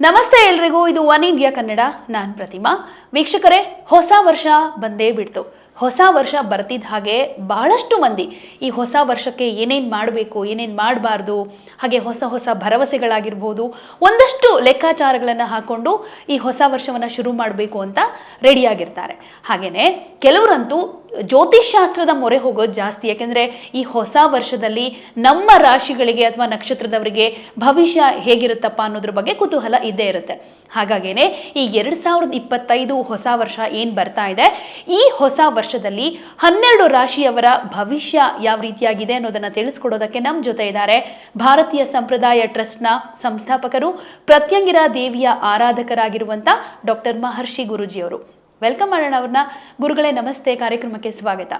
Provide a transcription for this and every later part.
ನಮಸ್ತೆ ಎಲ್ರಿಗೂ ಇದು ಒನ್ ಇಂಡಿಯಾ ಕನ್ನಡ. ನಾನು ಪ್ರತಿಮಾ. ವೀಕ್ಷಕರೇ ಹೊಸ ವರ್ಷ ಬಂದೇ ಬಿಡ್ತು. ಹೊಸ ವರ್ಷ ಬರ್ತಿದ್ದ ಹಾಗೆ ಬಹಳಷ್ಟು ಮಂದಿ ಈ ಹೊಸ ವರ್ಷಕ್ಕೆ ಏನೇನು ಮಾಡಬೇಕು, ಏನೇನು ಮಾಡಬಾರ್ದು, ಹಾಗೆ ಹೊಸ ಹೊಸ ಭರವಸೆಗಳಾಗಿರ್ಬೋದು, ಒಂದಷ್ಟು ಲೆಕ್ಕಾಚಾರಗಳನ್ನು ಹಾಕೊಂಡು ಈ ಹೊಸ ವರ್ಷವನ್ನು ಶುರು ಮಾಡಬೇಕು ಅಂತ ರೆಡಿಯಾಗಿರ್ತಾರೆ ಹಾಗೆಯೇ ಕೆಲವರಂತೂ ಜ್ಯೋತಿಷ್ಶಾಸ್ತ್ರದ ಮೊರೆ ಹೋಗೋದು ಜಾಸ್ತಿ, ಯಾಕೆಂದರೆ ಈ ಹೊಸ ವರ್ಷದಲ್ಲಿ ನಮ್ಮ ರಾಶಿಗಳಿಗೆ ಅಥವಾ ನಕ್ಷತ್ರದವರಿಗೆ ಭವಿಷ್ಯ ಹೇಗಿರುತ್ತಪ್ಪ ಅನ್ನೋದ್ರ ಬಗ್ಗೆ ಕುತೂಹಲ ಇದ್ದೇ ಇರುತ್ತೆ. ಹಾಗಾಗೇನೆ ಈ ಎರಡು ಸಾವಿರದ ಇಪ್ಪತ್ತೈದು ಹೊಸ ವರ್ಷ ಏನು ಬರ್ತಾ ಇದೆ, ಈ ಹೊಸ ವರ್ಷದಲ್ಲಿ ಹನ್ನೆರಡು ರಾಶಿಯವರ ಭವಿಷ್ಯ ಯಾವ ರೀತಿಯಾಗಿದೆ ಅನ್ನೋದನ್ನ ತಿಳಿಸ್ಕೊಡೋದಕ್ಕೆ ನಮ್ಮ ಜೊತೆ ಇದ್ದಾರೆ ಭಾರತೀಯ ಸಂಪ್ರದಾಯ ಟ್ರಸ್ಟ್ನ ಸಂಸ್ಥಾಪಕರು ಪ್ರತ್ಯಂಗಿರ ದೇವಿಯ ಆರಾಧಕರಾಗಿರುವಂತ ಡಾಕ್ಟರ್ ಮಹರ್ಷಿ ಗುರುಜಿಯವರು. ವೆಲ್ಕಮ್ ಮಾಡೋಣ ಅವ್ರನ್ನ. ಗುರುಗಳೇ, ನಮಸ್ತೆ. ಕಾರ್ಯಕ್ರಮಕ್ಕೆ ಸ್ವಾಗತ.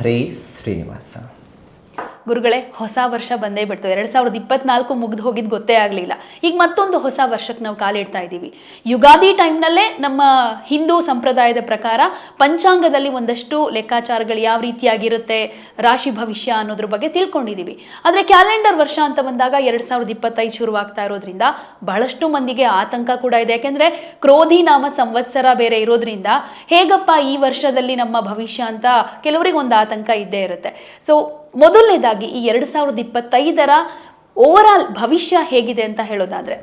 ಹರೇ ಶ್ರೀನಿವಾಸ. ಗುರುಗಳೇ, ಹೊಸ ವರ್ಷ ಬಂದೇ ಬಿಡ್ತು. ಎರಡು ಸಾವಿರದ ಇಪ್ಪತ್ನಾಲ್ಕು ಮುಗಿದು ಹೋಗಿದ್ದು ಗೊತ್ತೇ ಆಗಲಿಲ್ಲ. ಈಗ ಮತ್ತೊಂದು ಹೊಸ ವರ್ಷಕ್ಕೆ ನಾವು ಕಾಲಿಡ್ತಾ ಇದ್ದೀವಿ. ಯುಗಾದಿ ಟೈಮ್ನಲ್ಲೇ ನಮ್ಮ ಹಿಂದೂ ಸಂಪ್ರದಾಯದ ಪ್ರಕಾರ ಪಂಚಾಂಗದಲ್ಲಿ ಒಂದಷ್ಟು ಲೆಕ್ಕಾಚಾರಗಳು ಯಾವ ರೀತಿಯಾಗಿರುತ್ತೆ, ರಾಶಿ ಭವಿಷ್ಯ ಅನ್ನೋದ್ರ ಬಗ್ಗೆ ತಿಳ್ಕೊಂಡಿದ್ದೀವಿ. ಆದರೆ ಕ್ಯಾಲೆಂಡರ್ ವರ್ಷ ಅಂತ ಬಂದಾಗ ಎರಡು ಸಾವಿರದ ಇಪ್ಪತ್ತೈದು ಶುರುವಾಗ್ತಾ ಇರೋದ್ರಿಂದ ಬಹಳಷ್ಟು ಮಂದಿಗೆ ಆತಂಕ ಕೂಡ ಇದೆ. ಯಾಕೆಂದರೆ ಕ್ರೋಧಿ ನಾಮ ಸಂವತ್ಸರ ಬೇರೆ ಇರೋದ್ರಿಂದ ಹೇಗಪ್ಪ ಈ ವರ್ಷದಲ್ಲಿ ನಮ್ಮ ಭವಿಷ್ಯ ಅಂತ ಕೆಲವರಿಗೆ ಒಂದು ಆತಂಕ ಇದ್ದೇ ಇರುತ್ತೆ. ಸೊ ಮೊದಲನೇದಾಗಿ ಈ ಎರಡು ಸಾವಿರದ ಇಪ್ಪತ್ತೈದರ ಓವರ್ ಆಲ್ ಭವಿಷ್ಯ ಹೇಗಿದೆ ಅಂತ ಹೇಳೋದಾದ್ರೆ.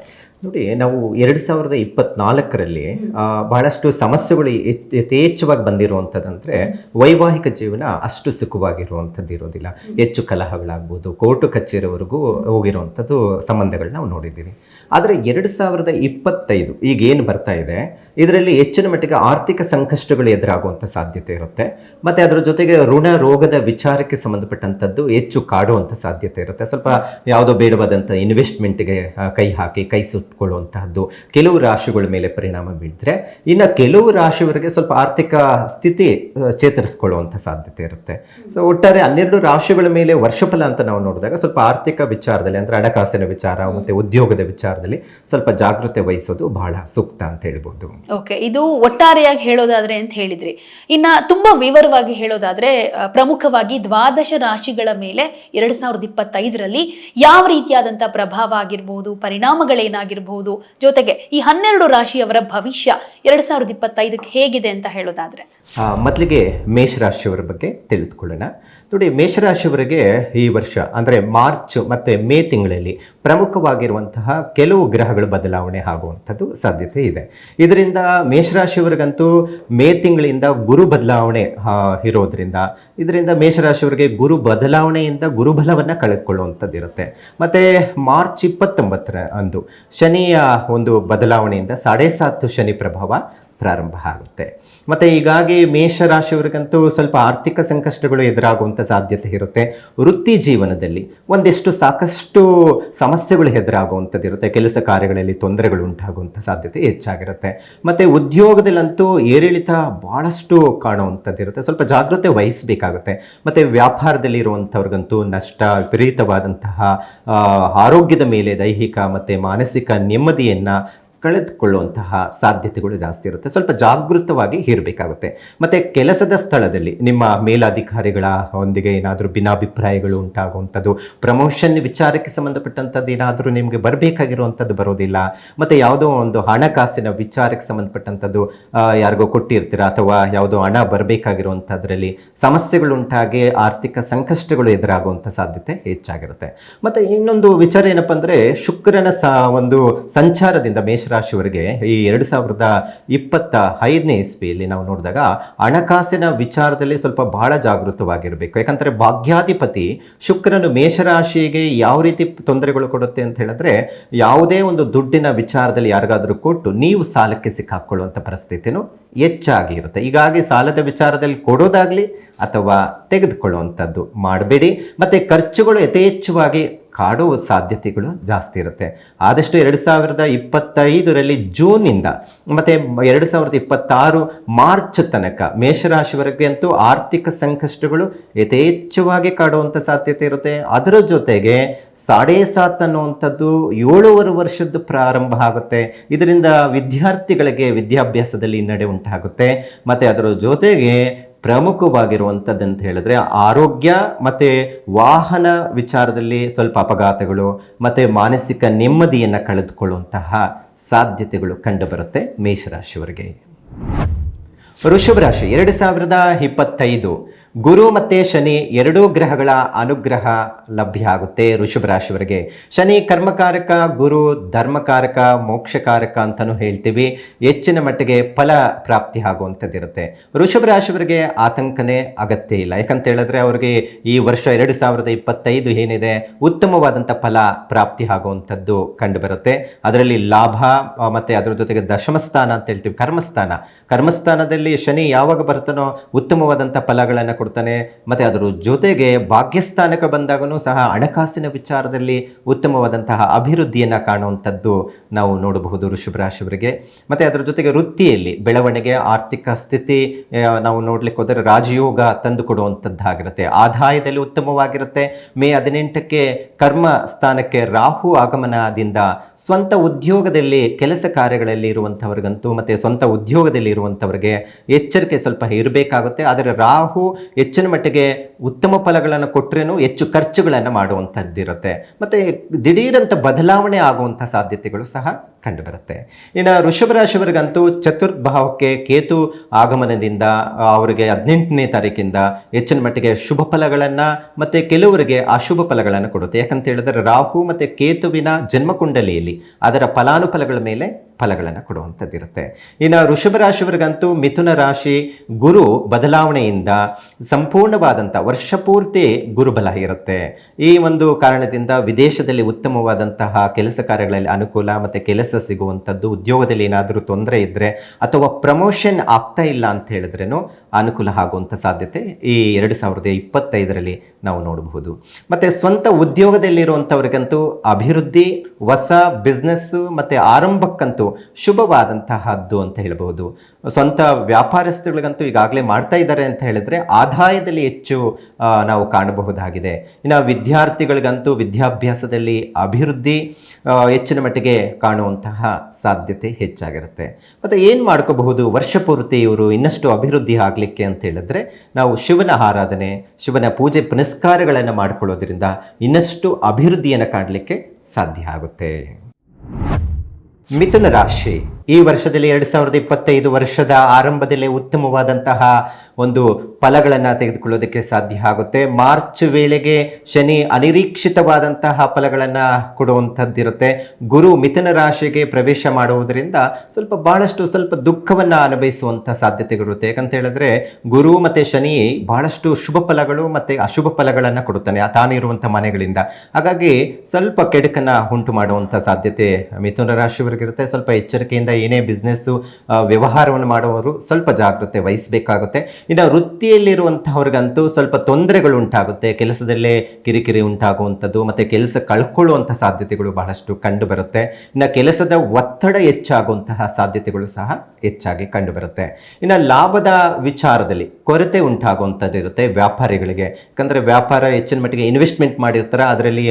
ನೋಡಿ ನಾವು ಎರಡು ಸಾವಿರದ ಇಪ್ಪತ್ನಾಲ್ಕರಲ್ಲಿ ಬಹಳಷ್ಟು ಸಮಸ್ಯೆಗಳು ಯಥ್- ಯಥೇಚ್ಛವಾಗಿ ಬಂದಿರುವಂಥದ್ದಂದ್ರೆ ವೈವಾಹಿಕ ಜೀವನ ಅಷ್ಟು ಸುಖವಾಗಿರುವಂಥದ್ದು ಇರೋದಿಲ್ಲ. ಹೆಚ್ಚು ಕಲಹಗಳಾಗ್ಬೋದು ಕೋರ್ಟು ಕಚೇರಿವರೆಗೂ ಹೋಗಿರುವಂಥದ್ದು ಸಂಬಂಧಗಳನ್ನ ನಾವು ನೋಡಿದ್ದೀವಿ. ಆದರೆ ಎರಡು ಸಾವಿರದ ಇಪ್ಪತ್ತೈದು ಈಗ ಏನು ಬರ್ತಾ ಇದೆ? ಇದರಲ್ಲಿ ಹೆಚ್ಚಿನ ಮಟ್ಟಿಗೆ ಆರ್ಥಿಕ ಸಂಕಷ್ಟಗಳು ಎದುರಾಗುವಂಥ ಸಾಧ್ಯತೆ ಇರುತ್ತೆ. ಮತ್ತು ಅದರ ಜೊತೆಗೆ ಋಣ ರೋಗದ ವಿಚಾರಕ್ಕೆ ಸಂಬಂಧಪಟ್ಟಂಥದ್ದು ಹೆಚ್ಚು ಕಾಡುವಂಥ ಸಾಧ್ಯತೆ ಇರುತ್ತೆ. ಸ್ವಲ್ಪ ಯಾವುದೋ ಬೇಡವಾದಂಥ ಇನ್ವೆಸ್ಟ್ಮೆಂಟ್ಗೆ ಕೈ ಹಾಕಿ ಕೈ ಸುಟ್ಕೊಳ್ಳುವಂತಹದ್ದು ಕೆಲವು ರಾಶಿಗಳ ಮೇಲೆ ಪರಿಣಾಮ ಬೀಳಿದ್ರೆ ಇನ್ನು ಕೆಲವು ರಾಶಿಯವರಿಗೆ ಸ್ವಲ್ಪ ಆರ್ಥಿಕ ಸ್ಥಿತಿ ಚೇತರಿಸ್ಕೊಳ್ಳುವಂಥ ಸಾಧ್ಯತೆ ಇರುತ್ತೆ. ಸೊ ಒಟ್ಟಾರೆ ಹನ್ನೆರಡು ರಾಶಿಗಳ ಮೇಲೆ ವರ್ಷಫಲ ಅಂತ ನಾವು ನೋಡಿದಾಗ ಸ್ವಲ್ಪ ಆರ್ಥಿಕ ವಿಚಾರದಲ್ಲಿ ಅಂದರೆ ಹಣಕಾಸಿನ ವಿಚಾರ ಮತ್ತು ಉದ್ಯೋಗದ ವಿಚಾರದಲ್ಲಿ ಸ್ವಲ್ಪ ಜಾಗೃತೆ ವಹಿಸೋದು ಬಹಳ ಸೂಕ್ತ ಅಂತ ಹೇಳ್ಬೋದು. ಓಕೆ ಇದು ಒಟ್ಟಾರೆಯಾಗಿ ಹೇಳೋದಾದ್ರೆ ಅಂತ ಹೇಳಿದ್ರಿ. ಇನ್ನ ತುಂಬಾ ವಿವರವಾಗಿ ಹೇಳೋದಾದ್ರೆ ಪ್ರಮುಖವಾಗಿ ದ್ವಾದಶ ರಾಶಿಗಳ ಮೇಲೆ ಎರಡ್ ಸಾವಿರದ ಇಪ್ಪತ್ತೈದರಲ್ಲಿ ಯಾವ ರೀತಿಯಾದಂತಹ ಪ್ರಭಾವ ಆಗಿರ್ಬೋದು ಪರಿಣಾಮಗಳೇನಾಗಿರ್ಬೋದು ಜೊತೆಗೆ ಈ ಹನ್ನೆರಡು ರಾಶಿಯವರ ಭವಿಷ್ಯ ಎರಡ್ ಸಾವಿರದ ಇಪ್ಪತ್ತೈದಕ್ಕೆ ಹೇಗಿದೆ ಅಂತ ಹೇಳೋದಾದ್ರೆ. ಮೊದಲಿಗೆ ಮೇಷರಾಶಿಯವರ ಬಗ್ಗೆ ತಿಳಿದುಕೊಳ್ಳೋಣ. ನೋಡಿ, ಮೇಷರಾಶಿಯವರಿಗೆ ಈ ವರ್ಷ, ಅಂದರೆ ಮಾರ್ಚ್ ಮತ್ತು ಮೇ ತಿಂಗಳಲ್ಲಿ ಪ್ರಮುಖವಾಗಿರುವಂತಹ ಕೆಲವು ಗ್ರಹಗಳು ಬದಲಾವಣೆ ಆಗುವಂಥದ್ದು ಸಾಧ್ಯತೆ ಇದೆ. ಇದರಿಂದ ಮೇಷರಾಶಿಯವರಿಗಂತೂ ಮೇ ತಿಂಗಳಿಂದ ಗುರು ಬದಲಾವಣೆ ಇರೋದ್ರಿಂದ, ಇದರಿಂದ ಮೇಷರಾಶಿಯವರಿಗೆ ಗುರು ಬದಲಾವಣೆಯಿಂದ ಗುರುಬಲವನ್ನು ಕಳೆದುಕೊಳ್ಳುವಂಥದ್ದು ಇರುತ್ತೆ. ಮತ್ತು ಮಾರ್ಚ್ ಇಪ್ಪತ್ತೊಂಬತ್ತರ ಅಂದು ಶನಿಯ ಒಂದು ಬದಲಾವಣೆಯಿಂದ, ಸಾಡೆ ಸಾತು ಶನಿ ಪ್ರಭಾವ ಪ್ರಾರಂಭ ಆಗುತ್ತೆ. ಮತ್ತು ಹೀಗಾಗಿ ಮೇಷರಾಶಿಯವರಿಗಂತೂ ಸ್ವಲ್ಪ ಆರ್ಥಿಕ ಸಂಕಷ್ಟಗಳು ಎದುರಾಗುವಂಥ ಸಾಧ್ಯತೆ ಇರುತ್ತೆ. ವೃತ್ತಿ ಜೀವನದಲ್ಲಿ ಒಂದಿಷ್ಟು ಸಾಕಷ್ಟು ಸಮಸ್ಯೆಗಳು ಎದುರಾಗುವಂಥದ್ದು ಇರುತ್ತೆ. ಕೆಲಸ ಕಾರ್ಯಗಳಲ್ಲಿ ತೊಂದರೆಗಳು ಉಂಟಾಗುವಂಥ ಸಾಧ್ಯತೆ ಹೆಚ್ಚಾಗಿರುತ್ತೆ. ಮತ್ತು ಉದ್ಯೋಗದಲ್ಲಂತೂ ಏರಿಳಿತ ಭಾಳಷ್ಟು ಕಾಣುವಂಥದ್ದು ಇರುತ್ತೆ. ಸ್ವಲ್ಪ ಜಾಗೃತೆ ವಹಿಸಬೇಕಾಗುತ್ತೆ. ಮತ್ತು ವ್ಯಾಪಾರದಲ್ಲಿ ಇರುವಂಥವ್ರಿಗಂತೂ ನಷ್ಟ, ವಿಪರೀತವಾದಂತಹ ಆರೋಗ್ಯದ ಮೇಲೆ ದೈಹಿಕ ಮತ್ತು ಮಾನಸಿಕ ನೆಮ್ಮದಿಯನ್ನು ಕಳೆದುಕೊಳ್ಳುವಂತಹ ಸಾಧ್ಯತೆಗಳು ಜಾಸ್ತಿ ಇರುತ್ತೆ. ಸ್ವಲ್ಪ ಜಾಗೃತವಾಗಿ ಇರಬೇಕಾಗುತ್ತೆ ಮತ್ತು ಕೆಲಸದ ಸ್ಥಳದಲ್ಲಿ ನಿಮ್ಮ ಮೇಲಾಧಿಕಾರಿಗಳ ಒಂದಿಗೆ ಏನಾದರೂ ಭಿನ್ನಾಭಿಪ್ರಾಯಗಳು ಉಂಟಾಗುವಂಥದ್ದು ಪ್ರಮೋಷನ್ ವಿಚಾರಕ್ಕೆ ಸಂಬಂಧಪಟ್ಟಂಥದ್ದು ಏನಾದರೂ ನಿಮಗೆ ಬರಬೇಕಾಗಿರುವಂಥದ್ದು ಬರೋದಿಲ್ಲ, ಮತ್ತು ಯಾವುದೋ ಒಂದು ಹಣಕಾಸಿನ ವಿಚಾರಕ್ಕೆ ಸಂಬಂಧಪಟ್ಟಂಥದ್ದು ಯಾರಿಗೋ ಕೊಟ್ಟಿರ್ತೀರ ಅಥವಾ ಯಾವುದೋ ಹಣ ಬರಬೇಕಾಗಿರುವಂಥದ್ರಲ್ಲಿ ಸಮಸ್ಯೆಗಳು ಉಂಟಾಗಿ ಆರ್ಥಿಕ ಸಂಕಷ್ಟಗಳು ಎದುರಾಗುವಂಥ ಸಾಧ್ಯತೆ ಹೆಚ್ಚಾಗಿರುತ್ತೆ. ಮತ್ತು ಇನ್ನೊಂದು ವಿಚಾರ ಏನಪ್ಪ ಅಂದರೆ ಶುಕ್ರನ ಸ, ಒಂದು ಸಂಚಾರದಿಂದ ಮೇಷರಾಶಿಯವರಿಗೆ ಈ ಎರಡು ಸಾವಿರದ ಇಪ್ಪತ್ತ ಐದನೇ ಇಸ್ವಿಯಲ್ಲಿ ನಾವು ನೋಡಿದಾಗ ಹಣಕಾಸಿನ ವಿಚಾರದಲ್ಲಿ ಸ್ವಲ್ಪ ಬಹಳ ಜಾಗೃತವಾಗಿರಬೇಕು. ಯಾಕಂದರೆ ಭಾಗ್ಯಾಧಿಪತಿ ಶುಕ್ರನು ಮೇಷರಾಶಿಗೆ ಯಾವ ರೀತಿ ತೊಂದರೆಗಳು ಕೊಡುತ್ತೆ ಅಂತ ಹೇಳಿದ್ರೆ ಯಾವುದೇ ಒಂದು ದುಡ್ಡಿನ ವಿಚಾರದಲ್ಲಿ ಯಾರಿಗಾದರೂ ಕೊಟ್ಟು ನೀವು ಸಾಲಕ್ಕೆ ಸಿಕ್ಕಾಕೊಳ್ಳುವಂಥ ಪರಿಸ್ಥಿತಿನೂ ಹೆಚ್ಚಾಗಿ ಇರುತ್ತೆ. ಹೀಗಾಗಿ ಸಾಲದ ವಿಚಾರದಲ್ಲಿ ಕೊಡೋದಾಗಲಿ ಅಥವಾ ತೆಗೆದುಕೊಳ್ಳುವಂಥದ್ದು ಮಾಡಬೇಡಿ. ಮತ್ತು ಖರ್ಚುಗಳು ಯಥೇಚ್ಛವಾಗಿ ಕಾಡುವ ಸಾಧ್ಯತೆಗಳು ಜಾಸ್ತಿ ಇರುತ್ತೆ. ಆದಷ್ಟು ಎರಡು ಸಾವಿರದ ಇಪ್ಪತ್ತೈದರಲ್ಲಿ ಜೂನಿಂದ ಮತ್ತು ಎರಡು ಸಾವಿರದ ಇಪ್ಪತ್ತಾರು ಮಾರ್ಚ್ ತನಕ ಮೇಷರಾಶಿವರೆಗೆ ಅಂತೂ ಆರ್ಥಿಕ ಸಂಕಷ್ಟಗಳು ಯಥೇಚ್ಛವಾಗಿ ಕಾಡುವಂಥ ಸಾಧ್ಯತೆ ಇರುತ್ತೆ. ಅದರ ಜೊತೆಗೆ ಸಾಡೇ ಸಾತ್ ಅನ್ನುವಂಥದ್ದು ಏಳುವರೆ ವರ್ಷದ್ದು ಪ್ರಾರಂಭ ಆಗುತ್ತೆ. ಇದರಿಂದ ವಿದ್ಯಾರ್ಥಿಗಳಿಗೆ ವಿದ್ಯಾಭ್ಯಾಸದಲ್ಲಿ ನಡೆ ಉಂಟಾಗುತ್ತೆ ಮತ್ತು ಅದರ ಜೊತೆಗೆ ಪ್ರಮುಖವಾಗಿರುವಂಥದ್ದು ಅಂತ ಹೇಳಿದ್ರೆ ಆರೋಗ್ಯ ಮತ್ತು ವಾಹನ ವಿಚಾರದಲ್ಲಿ ಸ್ವಲ್ಪ ಅಪಘಾತಗಳು ಮತ್ತು ಮಾನಸಿಕ ನೆಮ್ಮದಿಯನ್ನು ಕಳೆದುಕೊಳ್ಳುವಂತಹ ಸಾಧ್ಯತೆಗಳು ಕಂಡುಬರುತ್ತೆ ಮೇಷರಾಶಿಯವರಿಗೆ. ವೃಷಭ ರಾಶಿ ಎರಡು ಸಾವಿರದ ಇಪ್ಪತ್ತೈದು. ಗುರು ಮತ್ತೆ ಶನಿ ಎರಡೂ ಗ್ರಹಗಳ ಅನುಗ್ರಹ ಲಭ್ಯ ಆಗುತ್ತೆ ಋಷಭ ರಾಶಿವರಿಗೆ ಶನಿ ಕರ್ಮಕಾರಕ, ಗುರು ಧರ್ಮಕಾರಕ, ಮೋಕ್ಷಕಾರಕ ಅಂತಲೂ ಹೇಳ್ತೀವಿ. ಹೆಚ್ಚಿನ ಮಟ್ಟಿಗೆ ಫಲ ಪ್ರಾಪ್ತಿ ಆಗುವಂಥದ್ದಿರುತ್ತೆ. ಋಷಭ ರಾಶಿವರಿಗೆ ಆತಂಕನೇ ಅಗತ್ಯ ಇಲ್ಲ. ಯಾಕಂತ ಹೇಳಿದ್ರೆ ಅವರಿಗೆ ಈ ವರ್ಷ ಎರಡು ಸಾವಿರದ ಇಪ್ಪತ್ತೈದು ಏನಿದೆ, ಉತ್ತಮವಾದಂಥ ಫಲ ಪ್ರಾಪ್ತಿ ಆಗುವಂಥದ್ದು ಕಂಡುಬರುತ್ತೆ. ಅದರಲ್ಲಿ ಲಾಭ ಮತ್ತು ಅದರ ಜೊತೆಗೆ ದಶಮಸ್ಥಾನ ಅಂತ ಹೇಳ್ತೀವಿ, ಕರ್ಮಸ್ಥಾನ. ಕರ್ಮಸ್ಥಾನದಲ್ಲಿ ಶನಿ ಯಾವಾಗ ಬರ್ತಾನೋ ಉತ್ತಮವಾದಂಥ ಫಲಗಳನ್ನು ಕೊಡ್ತಾನೆ. ಮತ್ತು ಅದರ ಜೊತೆಗೆ ಭಾಗ್ಯಸ್ಥಾನಕ್ಕೆ ಬಂದಾಗೂ ಸಹ ಹಣಕಾಸಿನ ವಿಚಾರದಲ್ಲಿ ಉತ್ತಮವಾದಂತಹ ಅಭಿವೃದ್ಧಿಯನ್ನು ಕಾಣುವಂಥದ್ದು ನಾವು ನೋಡಬಹುದು ವೃಷಭ ಮತ್ತು ಅದರ ಜೊತೆಗೆ ವೃತ್ತಿಯಲ್ಲಿ ಬೆಳವಣಿಗೆ, ಆರ್ಥಿಕ ಸ್ಥಿತಿ ನಾವು ನೋಡಲಿಕ್ಕೆ ಹೋದರೆ ರಾಜಯೋಗ ತಂದು ಕೊಡುವಂಥದ್ದಾಗಿರುತ್ತೆ ಆದಾಯದಲ್ಲಿ ಉತ್ತಮವಾಗಿರುತ್ತೆ. ಮೇ ಹದಿನೆಂಟಕ್ಕೆ ಕರ್ಮ ಸ್ಥಾನಕ್ಕೆ ರಾಹು ಆಗಮನದಿಂದ ಸ್ವಂತ ಉದ್ಯೋಗದಲ್ಲಿ ಕೆಲಸ ಕಾರ್ಯಗಳಲ್ಲಿ ಇರುವಂಥವ್ರಿಗಂತೂ, ಮತ್ತು ಸ್ವಂತ ಉದ್ಯೋಗದಲ್ಲಿ ಇರುವಂಥವ್ರಿಗೆ ಎಚ್ಚರಿಕೆ ಸ್ವಲ್ಪ ಇರಬೇಕಾಗುತ್ತೆ. ಆದರೆ ರಾಹು ಹೆಚ್ಚಿನ ಮಟ್ಟಿಗೆ ಉತ್ತಮ ಫಲಗಳನ್ನು ಕೊಟ್ಟರೇನು ಹೆಚ್ಚು ಖರ್ಚುಗಳನ್ನು ಮಾಡುವಂಥದ್ದಿರುತ್ತೆ ಮತ್ತು ದಿಢೀರಂಥ ಬದಲಾವಣೆ ಆಗುವಂಥ ಸಾಧ್ಯತೆಗಳು ಸಹ ಕಂಡುಬರುತ್ತೆ. ಇನ್ನು ಋಷಭ ರಾಶಿಯವರಿಗಂತೂ ಚತುರ್ಭಾವಕ್ಕೆ ಕೇತು ಆಗಮನದಿಂದ ಅವರಿಗೆ ಹದಿನೆಂಟನೇ ತಾರೀಕಿಂದ ಹೆಚ್ಚಿನ ಮಟ್ಟಿಗೆ ಶುಭ ಫಲಗಳನ್ನು ಮತ್ತು ಕೆಲವರಿಗೆ ಅಶುಭ ಫಲಗಳನ್ನು ಕೊಡುತ್ತೆ. ಯಾಕಂತ ಹೇಳಿದ್ರೆ ರಾಹು ಮತ್ತು ಕೇತುವಿನ ಜನ್ಮಕುಂಡಲಿಯಲ್ಲಿ ಅದರ ಫಲಾನುಫಲಗಳ ಮೇಲೆ ಫಲಗಳನ್ನು ಕೊಡುವಂಥದ್ದಿರುತ್ತೆ. ಇನ್ನು ವೃಷಭ ರಾಶಿಯವರಿಗಂತೂ ಮಿಥುನ ರಾಶಿ ಗುರು ಬದಲಾವಣೆಯಿಂದ ಸಂಪೂರ್ಣವಾದಂಥ ವರ್ಷ ಪೂರ್ತಿ ಗುರುಬಲ ಇರುತ್ತೆ. ಈ ಒಂದು ಕಾರಣದಿಂದ ವಿದೇಶದಲ್ಲಿ ಉತ್ತಮವಾದಂತಹ ಕೆಲಸ ಕಾರ್ಯಗಳಲ್ಲಿ ಅನುಕೂಲ ಮತ್ತು ಕೆಲಸ ಸಿಗುವಂಥದ್ದು ಉದ್ಯೋಗದಲ್ಲಿ ಏನಾದರೂ ತೊಂದರೆ ಇದ್ದರೆ ಅಥವಾ ಪ್ರಮೋಷನ್ ಆಗ್ತಾ ಇಲ್ಲ ಅಂತ ಹೇಳಿದ್ರೇನು ಅನುಕೂಲ ಆಗುವಂಥ ಸಾಧ್ಯತೆ ಈ ಎರಡು ಸಾವಿರದ ಇಪ್ಪತ್ತೈದರಲ್ಲಿ ನಾವು ನೋಡಬಹುದು. ಮತ್ತು ಸ್ವಂತ ಉದ್ಯೋಗದಲ್ಲಿರುವಂಥವ್ರಿಗಂತೂ ಅಭಿವೃದ್ಧಿ, ಹೊಸ ಬಿಸ್ನೆಸ್ಸು ಮತ್ತು ಆರಂಭಕ್ಕಂತೂ ಶುಭವಾದಂತಹದ್ದು ಅಂತ ಹೇಳಬಹುದು. ಸ್ವಂತ ವ್ಯಾಪಾರಸ್ಥರಿಗಂತೂ ಈಗಾಗಲೇ ಮಾಡ್ತಾ ಇದ್ದಾರೆ ಅಂತ ಹೇಳಿದ್ರೆ ಆದಾಯದಲ್ಲಿ ಹೆಚ್ಚು ನಾವು ಕಾಣಬಹುದಾಗಿದೆ. ಇನ್ನು ವಿದ್ಯಾರ್ಥಿಗಳಿಗಂತೂ ವಿದ್ಯಾಭ್ಯಾಸದಲ್ಲಿ ಅಭಿವೃದ್ಧಿ ಹೆಚ್ಚಿನ ಮಟ್ಟಿಗೆ ಕಾಣುವಂತಹ ಸಾಧ್ಯತೆ ಹೆಚ್ಚಾಗಿರುತ್ತೆ. ಮತ್ತು ಏನು ಮಾಡ್ಕೋಬಹುದು? ವರ್ಷ ಪೂರ್ತಿ ಇವರು ಇನ್ನಷ್ಟು ಅಭಿವೃದ್ಧಿ ಆಗಲಿಕ್ಕೆ ಅಂತ ಹೇಳಿದ್ರೆ ನಾವು ಶಿವನ ಆರಾಧನೆ, ಶಿವನ ಪೂಜೆ ಪುನಸ್ಕಾರಗಳನ್ನು ಮಾಡಿಕೊಳ್ಳೋದ್ರಿಂದ ಇನ್ನಷ್ಟು ಅಭಿವೃದ್ಧಿಯನ್ನು ಕಾಣಲಿಕ್ಕೆ ಸಾಧ್ಯ ಆಗುತ್ತೆ. ಮಿಥುನ ರಾಶಿ. ಈ ವರ್ಷದಲ್ಲಿ ಎರಡು ಸಾವಿರದ ಇಪ್ಪತ್ತೈದು ವರ್ಷದ ಆರಂಭದಲ್ಲಿ ಉತ್ತಮವಾದಂತಹ ಒಂದು ಫಲಗಳನ್ನು ತೆಗೆದುಕೊಳ್ಳೋದಕ್ಕೆ ಸಾಧ್ಯ ಆಗುತ್ತೆ. ಮಾರ್ಚ್ ವೇಳೆಗೆ ಶನಿ ಅನಿರೀಕ್ಷಿತವಾದಂತಹ ಫಲಗಳನ್ನು ಕೊಡುವಂಥದ್ದಿರುತ್ತೆ. ಗುರು ಮಿಥುನ ರಾಶಿಗೆ ಪ್ರವೇಶ ಮಾಡುವುದರಿಂದ ಸ್ವಲ್ಪ ಬಹಳಷ್ಟು ಸ್ವಲ್ಪ ದುಃಖವನ್ನು ಅನುಭವಿಸುವಂಥ ಸಾಧ್ಯತೆಗಳಿರುತ್ತೆ. ಯಾಕಂತ ಹೇಳಿದ್ರೆ ಗುರು ಮತ್ತು ಶನಿ ಬಹಳಷ್ಟು ಶುಭ ಫಲಗಳು ಮತ್ತು ಅಶುಭ ಫಲಗಳನ್ನು ಕೊಡುತ್ತಾನೆ ತಾನಿರುವಂಥ ಮನೆಗಳಿಂದ. ಹಾಗಾಗಿ ಸ್ವಲ್ಪ ಕೆಡುಕನ್ನು ಉಂಟು ಮಾಡುವಂಥ ಸಾಧ್ಯತೆ ಮಿಥುನ ರಾಶಿಯವರಿಗಿರುತ್ತೆ ಸ್ವಲ್ಪ ಎಚ್ಚರಿಕೆಯಿಂದ ಏನೇ ಬಿಸ್ನೆಸ್ಸು ವ್ಯವಹಾರವನ್ನು ಮಾಡುವವರು ಸ್ವಲ್ಪ ಜಾಗ್ರತೆ ವಹಿಸಬೇಕಾಗುತ್ತೆ. ಇನ್ನು ವೃತ್ತಿಯಲ್ಲಿರುವಂತಹವ್ರಿಗಂತೂ ಸ್ವಲ್ಪ ತೊಂದರೆಗಳು ಉಂಟಾಗುತ್ತೆ ಕೆಲಸದಲ್ಲೇ ಕಿರಿಕಿರಿ ಉಂಟಾಗುವಂಥದ್ದು, ಮತ್ತು ಕೆಲಸ ಕಳ್ಕೊಳ್ಳುವಂಥ ಸಾಧ್ಯತೆಗಳು ಬಹಳಷ್ಟು ಕಂಡುಬರುತ್ತೆ. ಇನ್ನು ಕೆಲಸದ ಒತ್ತಡ ಹೆಚ್ಚಾಗುವಂತಹ ಸಾಧ್ಯತೆಗಳು ಸಹ ಹೆಚ್ಚಾಗಿ ಕಂಡುಬರುತ್ತೆ. ಇನ್ನು ಲಾಭದ ವಿಚಾರದಲ್ಲಿ ಕೊರತೆ ಉಂಟಾಗುವಂಥದ್ದು ಇರುತ್ತೆ ವ್ಯಾಪಾರಿಗಳಿಗೆ. ಯಾಕಂದರೆ ವ್ಯಾಪಾರ ಹೆಚ್ಚಿನ ಮಟ್ಟಿಗೆ ಇನ್ವೆಸ್ಟ್ಮೆಂಟ್ ಮಾಡಿರ್ತಾರೆ, ಅದರಲ್ಲಿ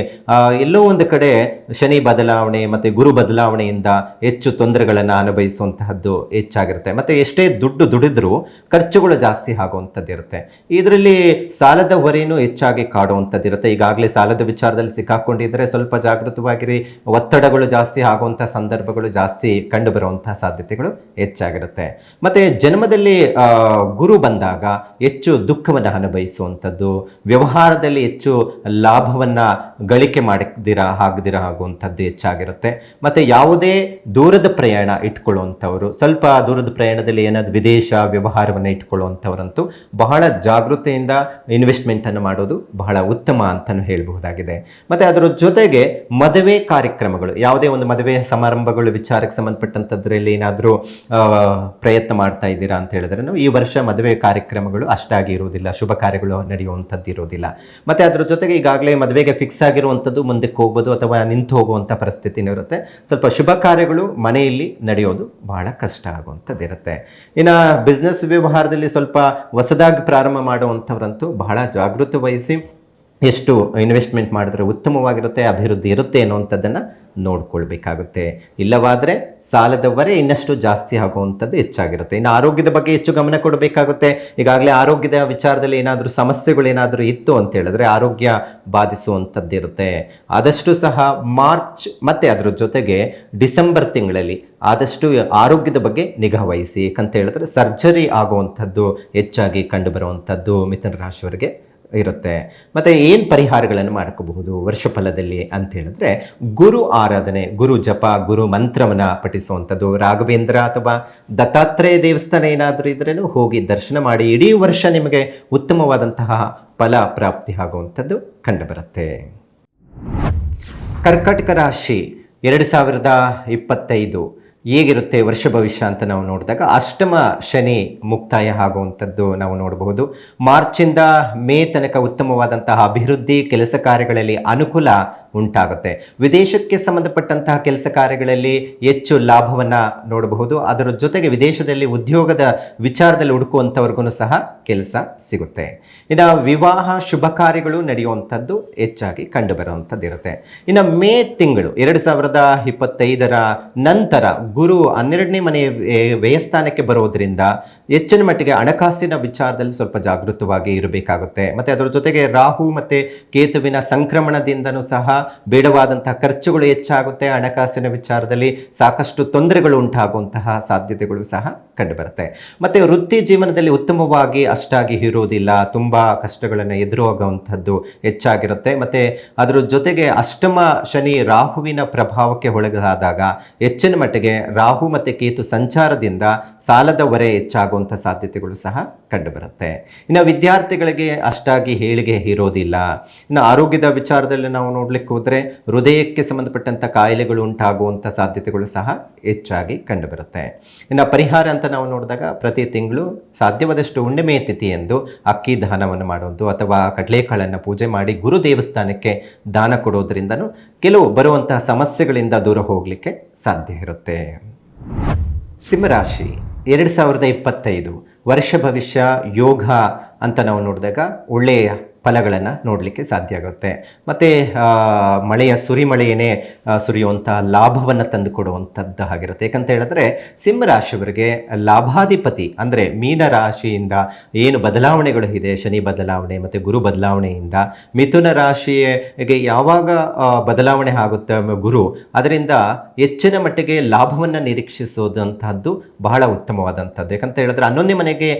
ಎಲ್ಲೋ ಒಂದು ಕಡೆ ಶನಿ ಬದಲಾವಣೆ ಮತ್ತು ಗುರು ಬದಲಾವಣೆಯಿಂದ ಹೆಚ್ಚು ತೊಂದರೆಗಳನ್ನು ಅನುಭವಿಸುವಂತಹದ್ದು ಹೆಚ್ಚಾಗಿರುತ್ತೆ. ಮತ್ತು ಎಷ್ಟೇ ದುಡ್ಡು ದುಡಿದ್ರೂ ಖರ್ಚುಗಳು ಜಾಸ್ತಿ ಆಗುವಂಥದ್ದು ಇರುತ್ತೆ ಇದರಲ್ಲಿ ಸಾಲದ ಹೊರೆಯೂ ಹೆಚ್ಚಾಗಿ ಕಾಡುವಂಥದ್ದಿರುತ್ತೆ. ಈಗಾಗಲೇ ಸಾಲದ ವಿಚಾರದಲ್ಲಿ ಸಿಕ್ಕಾಕೊಂಡಿದ್ರೆ ಸ್ವಲ್ಪ ಜಾಗೃತವಾಗಿರಿ. ಒತ್ತಡಗಳು ಜಾಸ್ತಿ ಆಗುವಂಥ ಸಂದರ್ಭಗಳು ಜಾಸ್ತಿ ಕಂಡು ಬರುವಂತಹ ಸಾಧ್ಯತೆಗಳು ಹೆಚ್ಚಾಗಿರುತ್ತೆ. ಮತ್ತೆ ಜನ್ಮದಲ್ಲಿ ಗುರು ಬಂದಾಗ ಹೆಚ್ಚು ದುಃಖವನ್ನು ಅನುಭವಿಸುವಂಥದ್ದು, ವ್ಯವಹಾರದಲ್ಲಿ ಹೆಚ್ಚು ಲಾಭವನ್ನ ಗಳಿಕೆ ಮಾಡಿದ್ದೀರಾ ಆಗದಿರ ಆಗುವಂಥದ್ದು ಹೆಚ್ಚಾಗಿರುತ್ತೆ. ಮತ್ತೆ ಯಾವುದೇ ದೂರದ ಪ್ರಯಾಣ ಇಟ್ಕೊಳ್ಳುವಂಥವ್ರು, ಸ್ವಲ್ಪ ದೂರದ ಪ್ರಯಾಣದಲ್ಲಿ ಏನಾದ್ರು ವಿದೇಶ ವ್ಯವಹಾರವನ್ನು ಇಟ್ಕೊಳ್ಳುವಂಥವ್ರಂತೂ ಬಹಳ ಜಾಗೃತೆಯಿಂದ ಇನ್ವೆಸ್ಟ್ಮೆಂಟ್ ಅನ್ನು ಮಾಡೋದು ಬಹಳ ಉತ್ತಮ ಅಂತಲೂ ಹೇಳಬಹುದಾಗಿದೆ. ಮತ್ತೆ ಅದರ ಜೊತೆಗೆ ಮದುವೆ ಕಾರ್ಯಕ್ರಮಗಳು, ಯಾವುದೇ ಒಂದು ಮದುವೆ ಸಮಾರಂಭಗಳು ವಿಚಾರಕ್ಕೆ ಸಂಬಂಧಪಟ್ಟಂಥದ್ರಲ್ಲಿ ಏನಾದರೂ ಪ್ರಯತ್ನ ಮಾಡ್ತಾ ಇದ್ದೀರಾ ಅಂತ ಹೇಳಿದ್ರೆ ಈ ವರ್ಷ ಮದುವೆ ಕಾರ್ಯಕ್ರಮಗಳು ಅಷ್ಟಾಗಿ ಇರುವುದಿಲ್ಲ, ಶುಭ ಕಾರ್ಯಗಳು ನಡೆಯುವಂಥದ್ದು ಇರೋದಿಲ್ಲ ಮತ್ತೆ ಅದರ ಜೊತೆಗೆ ಈಗಾಗಲೇ ಮದುವೆಗೆ ಫಿಕ್ಸ್ ಆಗಿರುವಂಥದ್ದು ಮುಂದಕ್ಕೆ ಹೋಗ್ಬೋದು ಅಥವಾ ನಿಂತು ಹೋಗುವಂಥ ಪರಿಸ್ಥಿತಿನೂ ಇರುತ್ತೆ ಸ್ವಲ್ಪ ಶುಭ ಕಾರ್ಯಗಳು ಮನೆಯಲ್ಲಿ ನಡೆಯೋದು ಬಹಳ ಕಷ್ಟ ಆಗುವಂಥದ್ದು ಇರುತ್ತೆ ಇನ್ನು ಬಿಸ್ನೆಸ್ ವ್ಯವಹಾರದಲ್ಲಿ ಸ್ವಲ್ಪ ಹೊಸದಾಗಿ ಪ್ರಾರಂಭ ಮಾಡುವಂಥವ್ರಂತೂ ಬಹಳ ಜಾಗೃತಿ ವಹಿಸಿ ಎಷ್ಟು ಇನ್ವೆಸ್ಟ್ಮೆಂಟ್ ಮಾಡಿದ್ರೆ ಉತ್ತಮವಾಗಿರುತ್ತೆ, ಅಭಿವೃದ್ಧಿ ಇರುತ್ತೆ ಅನ್ನುವಂಥದ್ದನ್ನು ನೋಡ್ಕೊಳ್ಬೇಕಾಗುತ್ತೆ. ಇಲ್ಲವಾದರೆ ಸಾಲದ ಇನ್ನಷ್ಟು ಜಾಸ್ತಿ ಆಗುವಂಥದ್ದು ಹೆಚ್ಚಾಗಿರುತ್ತೆ. ಇನ್ನು ಆರೋಗ್ಯದ ಬಗ್ಗೆ ಹೆಚ್ಚು ಗಮನ ಕೊಡಬೇಕಾಗುತ್ತೆ. ಈಗಾಗಲೇ ಆರೋಗ್ಯದ ವಿಚಾರದಲ್ಲಿ ಏನಾದರೂ ಸಮಸ್ಯೆಗಳು ಏನಾದರೂ ಇತ್ತು ಅಂತ ಹೇಳಿದ್ರೆ ಆರೋಗ್ಯ ಬಾಧಿಸುವಂಥದ್ದು ಇರುತ್ತೆ ಆದಷ್ಟು ಸಹ ಮಾರ್ಚ್ ಮತ್ತು ಅದರ ಜೊತೆಗೆ ಡಿಸೆಂಬರ್ ತಿಂಗಳಲ್ಲಿ ಆದಷ್ಟು ಆರೋಗ್ಯದ ಬಗ್ಗೆ ನಿಗಾ ವಹಿಸಿ. ಯಾಕಂತ ಹೇಳಿದ್ರೆ ಸರ್ಜರಿ ಆಗುವಂಥದ್ದು ಹೆಚ್ಚಾಗಿ ಕಂಡುಬರುವಂಥದ್ದು ಮಿಥುನ ರಾಶಿಯವರಿಗೆ. ಇರುತ್ತೆ. ಮತ್ತೆ ಏನು ಪರಿಹಾರಗಳನ್ನು ಮಾಡ್ಕೋಬಹುದು ವರ್ಷಫಲದಲ್ಲಿ ಅಂತ ಹೇಳಿದ್ರೆ, ಗುರು ಆರಾಧನೆ, ಗುರು ಜಪ, ಗುರು ಮಂತ್ರವನ್ನ ಪಠಿಸುವಂಥದ್ದು. ರಾಘವೇಂದ್ರ ಅಥವಾ ದತ್ತಾತ್ರೇಯ ದೇವಸ್ಥಾನ ಏನಾದರೂ ಇದ್ರೇನು ಹೋಗಿ ದರ್ಶನ ಮಾಡಿ, ಇಡೀ ವರ್ಷ ನಿಮಗೆ ಉತ್ತಮವಾದಂತಹ ಫಲ ಪ್ರಾಪ್ತಿ ಆಗುವಂಥದ್ದು ಕಂಡುಬರುತ್ತೆ. ಕರ್ಕಟಕ ರಾಶಿ ಎರಡು ಸಾವಿರದ ಇಪ್ಪತ್ತೈದು. ಹೇಗಿರುತ್ತೆ ವರ್ಷ ಭವಿಷ್ಯ ಅಂತ ನಾವು ನೋಡಿದಾಗ ಅಷ್ಟಮ ಶನಿ ಮುಕ್ತಾಯ ಆಗುವಂಥದ್ದು ನಾವು ನೋಡಬಹುದು. ಮಾರ್ಚಿಂದ ಮೇ ತನಕ ಉತ್ತಮವಾದಂತಹ ಅಭಿವೃದ್ಧಿ, ಕೆಲಸ ಕಾರ್ಯಗಳಲ್ಲಿ ಅನುಕೂಲ ಉಂಟಾಗುತ್ತೆ. ವಿದೇಶಕ್ಕೆ ಸಂಬಂಧಪಟ್ಟಂತಹ ಕೆಲಸ ಕಾರ್ಯಗಳಲ್ಲಿ ಹೆಚ್ಚು ಲಾಭವನ್ನು ನೋಡಬಹುದು. ಅದರ ಜೊತೆಗೆ ವಿದೇಶದಲ್ಲಿ ಉದ್ಯೋಗದ ವಿಚಾರದಲ್ಲಿ ಹುಡುಕುವಂಥವ್ರಿಗೂ ಸಹ ಕೆಲಸ ಸಿಗುತ್ತೆ. ಇನ್ನು ವಿವಾಹ ಶುಭ ಕಾರ್ಯಗಳು ನಡೆಯುವಂಥದ್ದು ಹೆಚ್ಚಾಗಿ ಕಂಡುಬರುವಂಥದ್ದು ಇರುತ್ತೆ ಇನ್ನು ಮೇ ತಿಂಗಳು ಎರಡು ಸಾವಿರದ ಇಪ್ಪತ್ತೈದರ ನಂತರ ಗುರು ಹನ್ನೆರಡನೇ ಮನೆಯ ವ್ಯಯಸ್ಥಾನಕ್ಕೆ ಬರೋದ್ರಿಂದ ಹೆಚ್ಚಿನ ಮಟ್ಟಿಗೆ ಹಣಕಾಸಿನ ವಿಚಾರದಲ್ಲಿ ಸ್ವಲ್ಪ ಜಾಗೃತವಾಗಿ ಇರಬೇಕಾಗುತ್ತೆ. ಮತ್ತು ಅದರ ಜೊತೆಗೆ ರಾಹು ಮತ್ತು ಕೇತುವಿನ ಸಂಕ್ರಮಣದಿಂದನೂ ಸಹ ಬೇಡವಾದಂತಹ ಖರ್ಚುಗಳು ಹೆಚ್ಚಾಗುತ್ತೆ. ಹಣಕಾಸಿನ ವಿಚಾರದಲ್ಲಿ ಸಾಕಷ್ಟು ತೊಂದರೆಗಳು ಉಂಟಾಗುವಂತಹ ಸಾಧ್ಯತೆಗಳು ಸಹ ಕಂಡುಬರುತ್ತೆ. ಮತ್ತು ವೃತ್ತಿ ಜೀವನದಲ್ಲಿ ಉತ್ತಮವಾಗಿ ಅಷ್ಟಾಗಿ ಇರುವುದಿಲ್ಲ, ತುಂಬ ಕಷ್ಟಗಳನ್ನು ಎದುರಾಗುವಂಥದ್ದು ಹೆಚ್ಚಾಗಿರುತ್ತೆ. ಮತ್ತು ಅದರ ಜೊತೆಗೆ ಅಷ್ಟಮ ಶನಿ ರಾಹುವಿನ ಪ್ರಭಾವಕ್ಕೆ ಒಳಗಾದಾಗ ಹೆಚ್ಚಿನ ಮಟ್ಟಿಗೆ ರಾಹು ಮತ್ತು ಕೇತು ಸಂಚಾರದಿಂದ ಸಾಲದ ಹೊರೆ ಹೆಚ್ಚಾಗುವಂಥ ಸಾಧ್ಯತೆಗಳು ಸಹ ಕಂಡುಬರುತ್ತೆ. ಇನ್ನು ವಿದ್ಯಾರ್ಥಿಗಳಿಗೆ ಅಷ್ಟಾಗಿ ಹೇಳಿಗೆ ಇರೋದಿಲ್ಲ. ಇನ್ನು ಆರೋಗ್ಯದ ವಿಚಾರದಲ್ಲಿ ನಾವು ನೋಡಲಿಕ್ಕೆ ಹೋದರೆ ಹೃದಯಕ್ಕೆ ಸಂಬಂಧಪಟ್ಟಂಥ ಕಾಯಿಲೆಗಳು ಉಂಟಾಗುವಂಥ ಸಾಧ್ಯತೆಗಳು ಸಹ ಹೆಚ್ಚಾಗಿ ಕಂಡುಬರುತ್ತೆ. ಇನ್ನು ಪರಿಹಾರ ಅಂತ ನಾವು ನೋಡಿದಾಗ ಪ್ರತಿ ತಿಂಗಳು ಸಾಧ್ಯವಾದಷ್ಟು ಹುಣ್ಣಿಮೆ ತಿಥಿ ಎಂದು ಅಕ್ಕಿ ದಾನವನ್ನು ಮಾಡುವುದು ಅಥವಾ ಕಡಲೆಕಾಳನ್ನು ಪೂಜೆ ಮಾಡಿ ಗುರು ದೇವಸ್ಥಾನಕ್ಕೆ ದಾನ ಕೊಡೋದ್ರಿಂದನೂ ಕೆಲವು ಬರುವಂತಹ ಸಮಸ್ಯೆಗಳಿಂದ ದೂರ ಹೋಗಲಿಕ್ಕೆ ಸಾಧ್ಯ ಇರುತ್ತೆ. ಸಿಂಹರಾಶಿ, ಎರಡು ಸಾವಿರದ ಇಪ್ಪತ್ತೈದು ವರ್ಷ ಭವಿಷ್ಯ ಯೋಗ ಅಂತ ನಾವು ನೋಡಿದಾಗ ಒಳ್ಳೆಯ ಫಲಗಳನ್ನು ನೋಡಲಿಕ್ಕೆ ಸಾಧ್ಯ ಆಗುತ್ತೆ. ಮತ್ತು ಮಳೆಯ ಸುರಿಮಳೆಯೇ ಸುರಿಯುವಂಥ ಲಾಭವನ್ನು ತಂದು ಕೊಡುವಂಥದ್ದು ಆಗಿರುತ್ತೆ. ಯಾಕಂತ ಹೇಳಿದ್ರೆ ಸಿಂಹರಾಶಿಯವರಿಗೆ ಲಾಭಾಧಿಪತಿ ಅಂದರೆ ಮೀನ ರಾಶಿಯಿಂದ ಏನು ಬದಲಾವಣೆಗಳು ಇದೆ, ಶನಿ ಬದಲಾವಣೆ ಮತ್ತು ಗುರು ಬದಲಾವಣೆಯಿಂದ, ಮಿಥುನ ರಾಶಿಗೆ ಯಾವಾಗ ಬದಲಾವಣೆ ಆಗುತ್ತೆ ಗುರು, ಅದರಿಂದ ಹೆಚ್ಚಿನ ಮಟ್ಟಿಗೆ ಲಾಭವನ್ನು ನಿರೀಕ್ಷಿಸೋದಂತಹದ್ದು ಬಹಳ ಉತ್ತಮವಾದಂಥದ್ದು ಯಾಕಂತ ಹೇಳಿದ್ರೆ, ಹನ್ನೊಂದನೇ ಮನೆಗೆ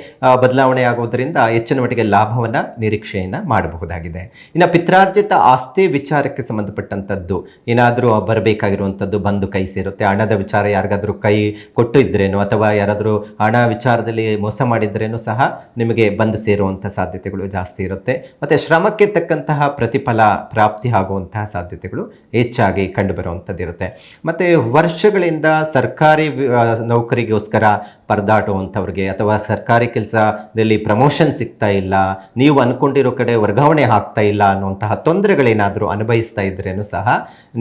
ಬದಲಾವಣೆ ಆಗೋದ್ರಿಂದ ಹೆಚ್ಚಿನ ಮಟ್ಟಿಗೆ ಲಾಭವನ್ನು, ನಿರೀಕ್ಷೆಯನ್ನು ಮಾಡಬಹುದಾಗಿದೆ. ಇನ್ನು ಪಿತ್ರಾರ್ಜಿತ ಆಸ್ತಿ ವಿಚಾರಕ್ಕೆ ಸಂಬಂಧಪಟ್ಟಂಥದ್ದು ಏನಾದರೂ ಬರಬೇಕಾಗಿರುವಂಥದ್ದು ಬಂದು ಕೈ ಸೇರುತ್ತೆ. ಹಣದ ವಿಚಾರ ಯಾರಿಗಾದರೂ ಕೈ ಕೊಟ್ಟು ಇದ್ರೇನು ಅಥವಾ ಯಾರಾದರೂ ಹಣ ವಿಚಾರದಲ್ಲಿ ಮೋಸ ಮಾಡಿದ್ರೇನು ಸಹ ನಿಮಗೆ ಬಂದು ಸೇರುವಂಥ ಸಾಧ್ಯತೆಗಳು ಜಾಸ್ತಿ ಇರುತ್ತೆ. ಮತ್ತು ಶ್ರಮಕ್ಕೆ ತಕ್ಕಂತಹ ಪ್ರತಿಫಲ ಪ್ರಾಪ್ತಿ ಆಗುವಂತಹ ಸಾಧ್ಯತೆಗಳು ಹೆಚ್ಚಾಗಿ ಕಂಡುಬರುವಂಥದ್ದಿರುತ್ತೆ. ಮತ್ತು ವರ್ಷಗಳಿಂದ ಸರ್ಕಾರಿ ನೌಕರಿಗೋಸ್ಕರ ಪರದಾಡುವಂಥವ್ರಿಗೆ ಅಥವಾ ಸರ್ಕಾರಿ ಕೆಲಸದಲ್ಲಿ ಪ್ರಮೋಷನ್ ಸಿಗ್ತಾ ಇಲ್ಲ, ನೀವು ಅಂದ್ಕೊಂಡಿರೋ ಕಡೆ ವರ್ಗಾವಣೆ ಆಗ್ತಾ ಇಲ್ಲ ಅನ್ನುವಂತಹ ತೊಂದರೆಗಳೇನಾದರೂ ಅನುಭವಿಸ್ತಾ ಇದ್ರೇನು ಸಹ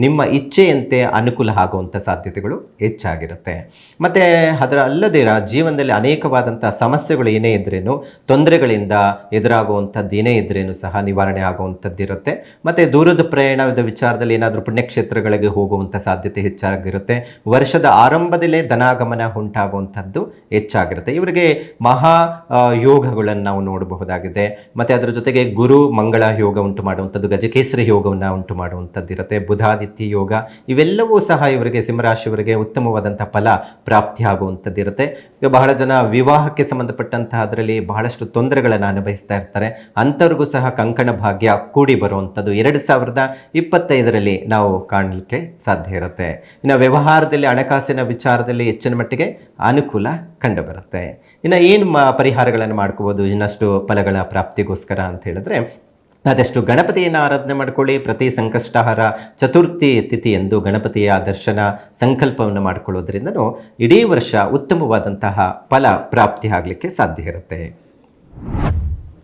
ನಿಮ್ಮ ಇಚ್ಛೆಯಂತೆ ಅನುಕೂಲ ಆಗುವಂಥ ಸಾಧ್ಯತೆಗಳು ಹೆಚ್ಚಾಗಿರುತ್ತೆ. ಮತ್ತು ಅದರ ಅಲ್ಲದೆ ಜೀವನದಲ್ಲಿ ಅನೇಕವಾದಂಥ ಸಮಸ್ಯೆಗಳು ಏನೇ ಇದ್ರೇನು, ತೊಂದರೆಗಳಿಂದ ಎದುರಾಗುವಂಥದ್ದು ಏನೇ ಇದ್ರೇನು ಸಹ ನಿವಾರಣೆ ಆಗುವಂಥದ್ದಿರುತ್ತೆ. ಮತ್ತು ದೂರದ ಪ್ರಯಾಣದ ವಿಚಾರದಲ್ಲಿ ಏನಾದರೂ ಪುಣ್ಯಕ್ಷೇತ್ರಗಳಿಗೆ ಹೋಗುವಂಥ ಸಾಧ್ಯತೆ ಹೆಚ್ಚಾಗಿರುತ್ತೆ. ವರ್ಷದ ಆರಂಭದಲ್ಲೇ ಧನಾಗಮನ ಉಂಟಾಗುವಂಥದ್ದು. ಹೆಚ್ಚಾಗಿರುತ್ತೆ. ಇವರಿಗೆ ಮಹಾ ಯೋಗಗಳನ್ನು ನಾವು ನೋಡಬಹುದಾಗಿದೆ. ಮತ್ತು ಅದರ ಜೊತೆಗೆ ಗುರು ಮಂಗಳ ಯೋಗ ಉಂಟು ಮಾಡುವಂಥದ್ದು, ಗಜಕೇಸರಿ ಯೋಗವನ್ನು ಉಂಟು ಮಾಡುವಂಥದ್ದು ಇರುತ್ತೆ. ಬುಧಾದಿತ್ಯ ಯೋಗ, ಇವೆಲ್ಲವೂ ಸಹ ಇವರಿಗೆ ಸಿಂಹರಾಶಿಯವರಿಗೆ ಉತ್ತಮವಾದಂಥ ಫಲ ಪ್ರಾಪ್ತಿ ಆಗುವಂಥದ್ದು ಇರುತ್ತೆ. ಬಹಳ ಜನ ವಿವಾಹಕ್ಕೆ ಸಂಬಂಧಪಟ್ಟಂತಹ ಅದರಲ್ಲಿ ಬಹಳಷ್ಟು ತೊಂದರೆಗಳನ್ನು ಅನುಭವಿಸ್ತಾ ಇರ್ತಾರೆ. ಅಂಥವ್ರಿಗೂ ಸಹ ಕಂಕಣ ಭಾಗ್ಯ ಕೂಡಿ ಬರುವಂಥದ್ದು. ಎರಡು ಸಾವಿರದ ಇಪ್ಪತ್ತೈದರಲ್ಲಿ ನಾವು ಕಾಣಲಿಕ್ಕೆ ಸಾಧ್ಯ ಇರುತ್ತೆ. ಇನ್ನು ವ್ಯವಹಾರದಲ್ಲಿ, ಹಣಕಾಸಿನ ವಿಚಾರದಲ್ಲಿ ಹೆಚ್ಚಿನ ಮಟ್ಟಿಗೆ ಅನುಕೂಲ ಕಂಡುಬರುತ್ತೆ. ಇನ್ನು ಏನು ಮ ಪರಿಹಾರಗಳನ್ನು ಮಾಡ್ಕೋಬೋದು, ಇನ್ನಷ್ಟು ಫಲಗಳ ಪ್ರಾಪ್ತಿಗೋಸ್ಕರ ಅಂತ ಹೇಳಿದ್ರೆ, ಆದಷ್ಟು ಗಣಪತಿಯನ್ನು ಆರಾಧನೆ ಮಾಡ್ಕೊಳ್ಳಿ. ಪ್ರತಿ ಸಂಕಷ್ಟಹಾರ ಚತುರ್ಥಿ ತಿಥಿ ಎಂದು ಗಣಪತಿಯ ದರ್ಶನ ಸಂಕಲ್ಪವನ್ನು ಮಾಡಿಕೊಳ್ಳೋದ್ರಿಂದನೂ ಇಡೀ ವರ್ಷ ಉತ್ತಮವಾದಂತಹ ಫಲ ಪ್ರಾಪ್ತಿ ಆಗಲಿಕ್ಕೆ ಸಾಧ್ಯ ಇರುತ್ತೆ.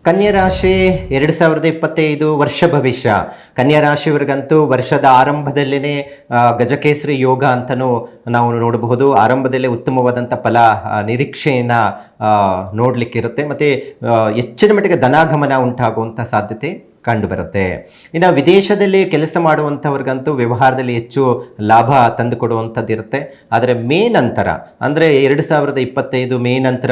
ಕನ್ಯಾ ರಾಶಿ ಎರಡು ಸಾವಿರದ ಇಪ್ಪತ್ತೈದು ವರ್ಷ ಭವಿಷ್ಯ. ಕನ್ಯಾ ರಾಶಿಯವರಿಗಂತೂ ವರ್ಷದ ಆರಂಭದಲ್ಲೇ ಗಜಕೇಸರಿ ಯೋಗ ಅಂತಲೂ ನಾವು ನೋಡಬಹುದು. ಆರಂಭದಲ್ಲೇ ಉತ್ತಮವಾದಂಥ ಫಲ ನಿರೀಕ್ಷೆಯನ್ನು ನೋಡಲಿಕ್ಕಿರುತ್ತೆ. ಮತ್ತು ಹೆಚ್ಚಿನ ಮಟ್ಟಿಗೆ ಧನಾಗಮನ ಉಂಟಾಗುವಂಥ ಸಾಧ್ಯತೆ. ಕಂಡು ಬರುತ್ತೆ ಇನ್ನು ವಿದೇಶದಲ್ಲಿ ಕೆಲಸ ಮಾಡುವಂಥವ್ರಿಗಂತೂ ವ್ಯವಹಾರದಲ್ಲಿ ಹೆಚ್ಚು ಲಾಭ ತಂದು ಕೊಡುವಂಥದ್ದು ಇರುತ್ತೆ ಆದರೆ ಮೇ ನಂತರ, ಅಂದರೆ ಎರಡು ಸಾವಿರದ ಇಪ್ಪತ್ತೈದು ಮೇ ನಂತರ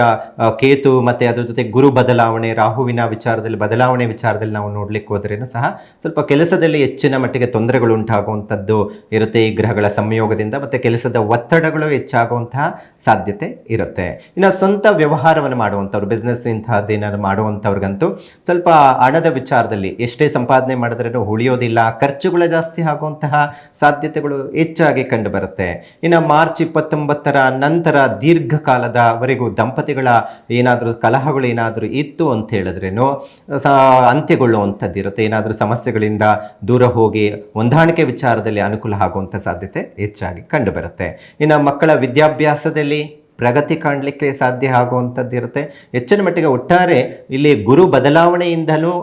ಕೇತು ಮತ್ತು ಅದ್ರ ಜೊತೆ ಗುರು ಬದಲಾವಣೆ, ರಾಹುವಿನ ವಿಚಾರದಲ್ಲಿ, ಬದಲಾವಣೆ ವಿಚಾರದಲ್ಲಿ ನಾವು ನೋಡ್ಲಿಕ್ಕೆ ಹೋದ್ರೇನು ಸಹ ಸ್ವಲ್ಪ ಕೆಲಸದಲ್ಲಿ ಹೆಚ್ಚಿನ ಮಟ್ಟಿಗೆ ತೊಂದರೆಗಳು ಉಂಟಾಗುವಂಥದ್ದು ಇರುತ್ತೆ. ಈ ಗ್ರಹಗಳ ಸಂಯೋಗದಿಂದ ಮತ್ತು ಕೆಲಸದ ಒತ್ತಡಗಳು ಹೆಚ್ಚಾಗುವಂತಹ ಸಾಧ್ಯತೆ ಇರುತ್ತೆ. ಇನ್ನು ಸ್ವಂತ ವ್ಯವಹಾರವನ್ನು ಮಾಡುವಂಥವ್ರು ಬಿಸ್ನೆಸ್ ಇಂತಹದ್ದೇನಾದ್ರು ಮಾಡುವಂಥವ್ರಿಗಂತೂ ಸ್ವಲ್ಪ ಹಣದ ವಿಚಾರದಲ್ಲಿ ಎಷ್ಟೇ ಸಂಪಾದನೆ ಮಾಡಿದ್ರೂ ಉಳಿಯೋದಿಲ್ಲ, ಖರ್ಚುಗಳು ಜಾಸ್ತಿ ಆಗುವಂತಹ ಸಾಧ್ಯತೆಗಳು ಹೆಚ್ಚಾಗಿ ಕಂಡುಬರುತ್ತೆ. ಇನ್ನು ಮಾರ್ಚ್ ಇಪ್ಪತ್ತೊಂಬತ್ತರ ನಂತರ ದೀರ್ಘಕಾಲದವರೆಗೂ ದಂಪತಿಗಳ ಏನಾದರೂ ಕಲಹಗಳು ಏನಾದರೂ ಇತ್ತು ಅಂತ ಹೇಳಿದ್ರೇನು, ಸ, ಅಂತ್ಯಗೊಳ್ಳುವಂಥದ್ದು ಇರುತ್ತೆ. ಏನಾದರೂ ಸಮಸ್ಯೆಗಳಿಂದ ದೂರ ಹೋಗಿ ಹೊಂದಾಣಿಕೆ ವಿಚಾರದಲ್ಲಿ ಅನುಕೂಲ ಆಗುವಂಥ ಸಾಧ್ಯತೆ ಹೆಚ್ಚಾಗಿ ಕಂಡುಬರುತ್ತೆ. ಇನ್ನು ಮಕ್ಕಳ ವಿದ್ಯಾಭ್ಯಾಸದಲ್ಲಿ ಪ್ರಗತಿ ಕಾಣಲಿಕ್ಕೆ ಸಾಧ್ಯ ಆಗುವಂಥದ್ದು ಇರುತ್ತೆ ಹೆಚ್ಚಿನ ಮಟ್ಟಿಗೆ ಒಟ್ಟಾರೆ ಇಲ್ಲಿ ಗುರು ಬದಲಾವಣೆಯಿಂದಲೂ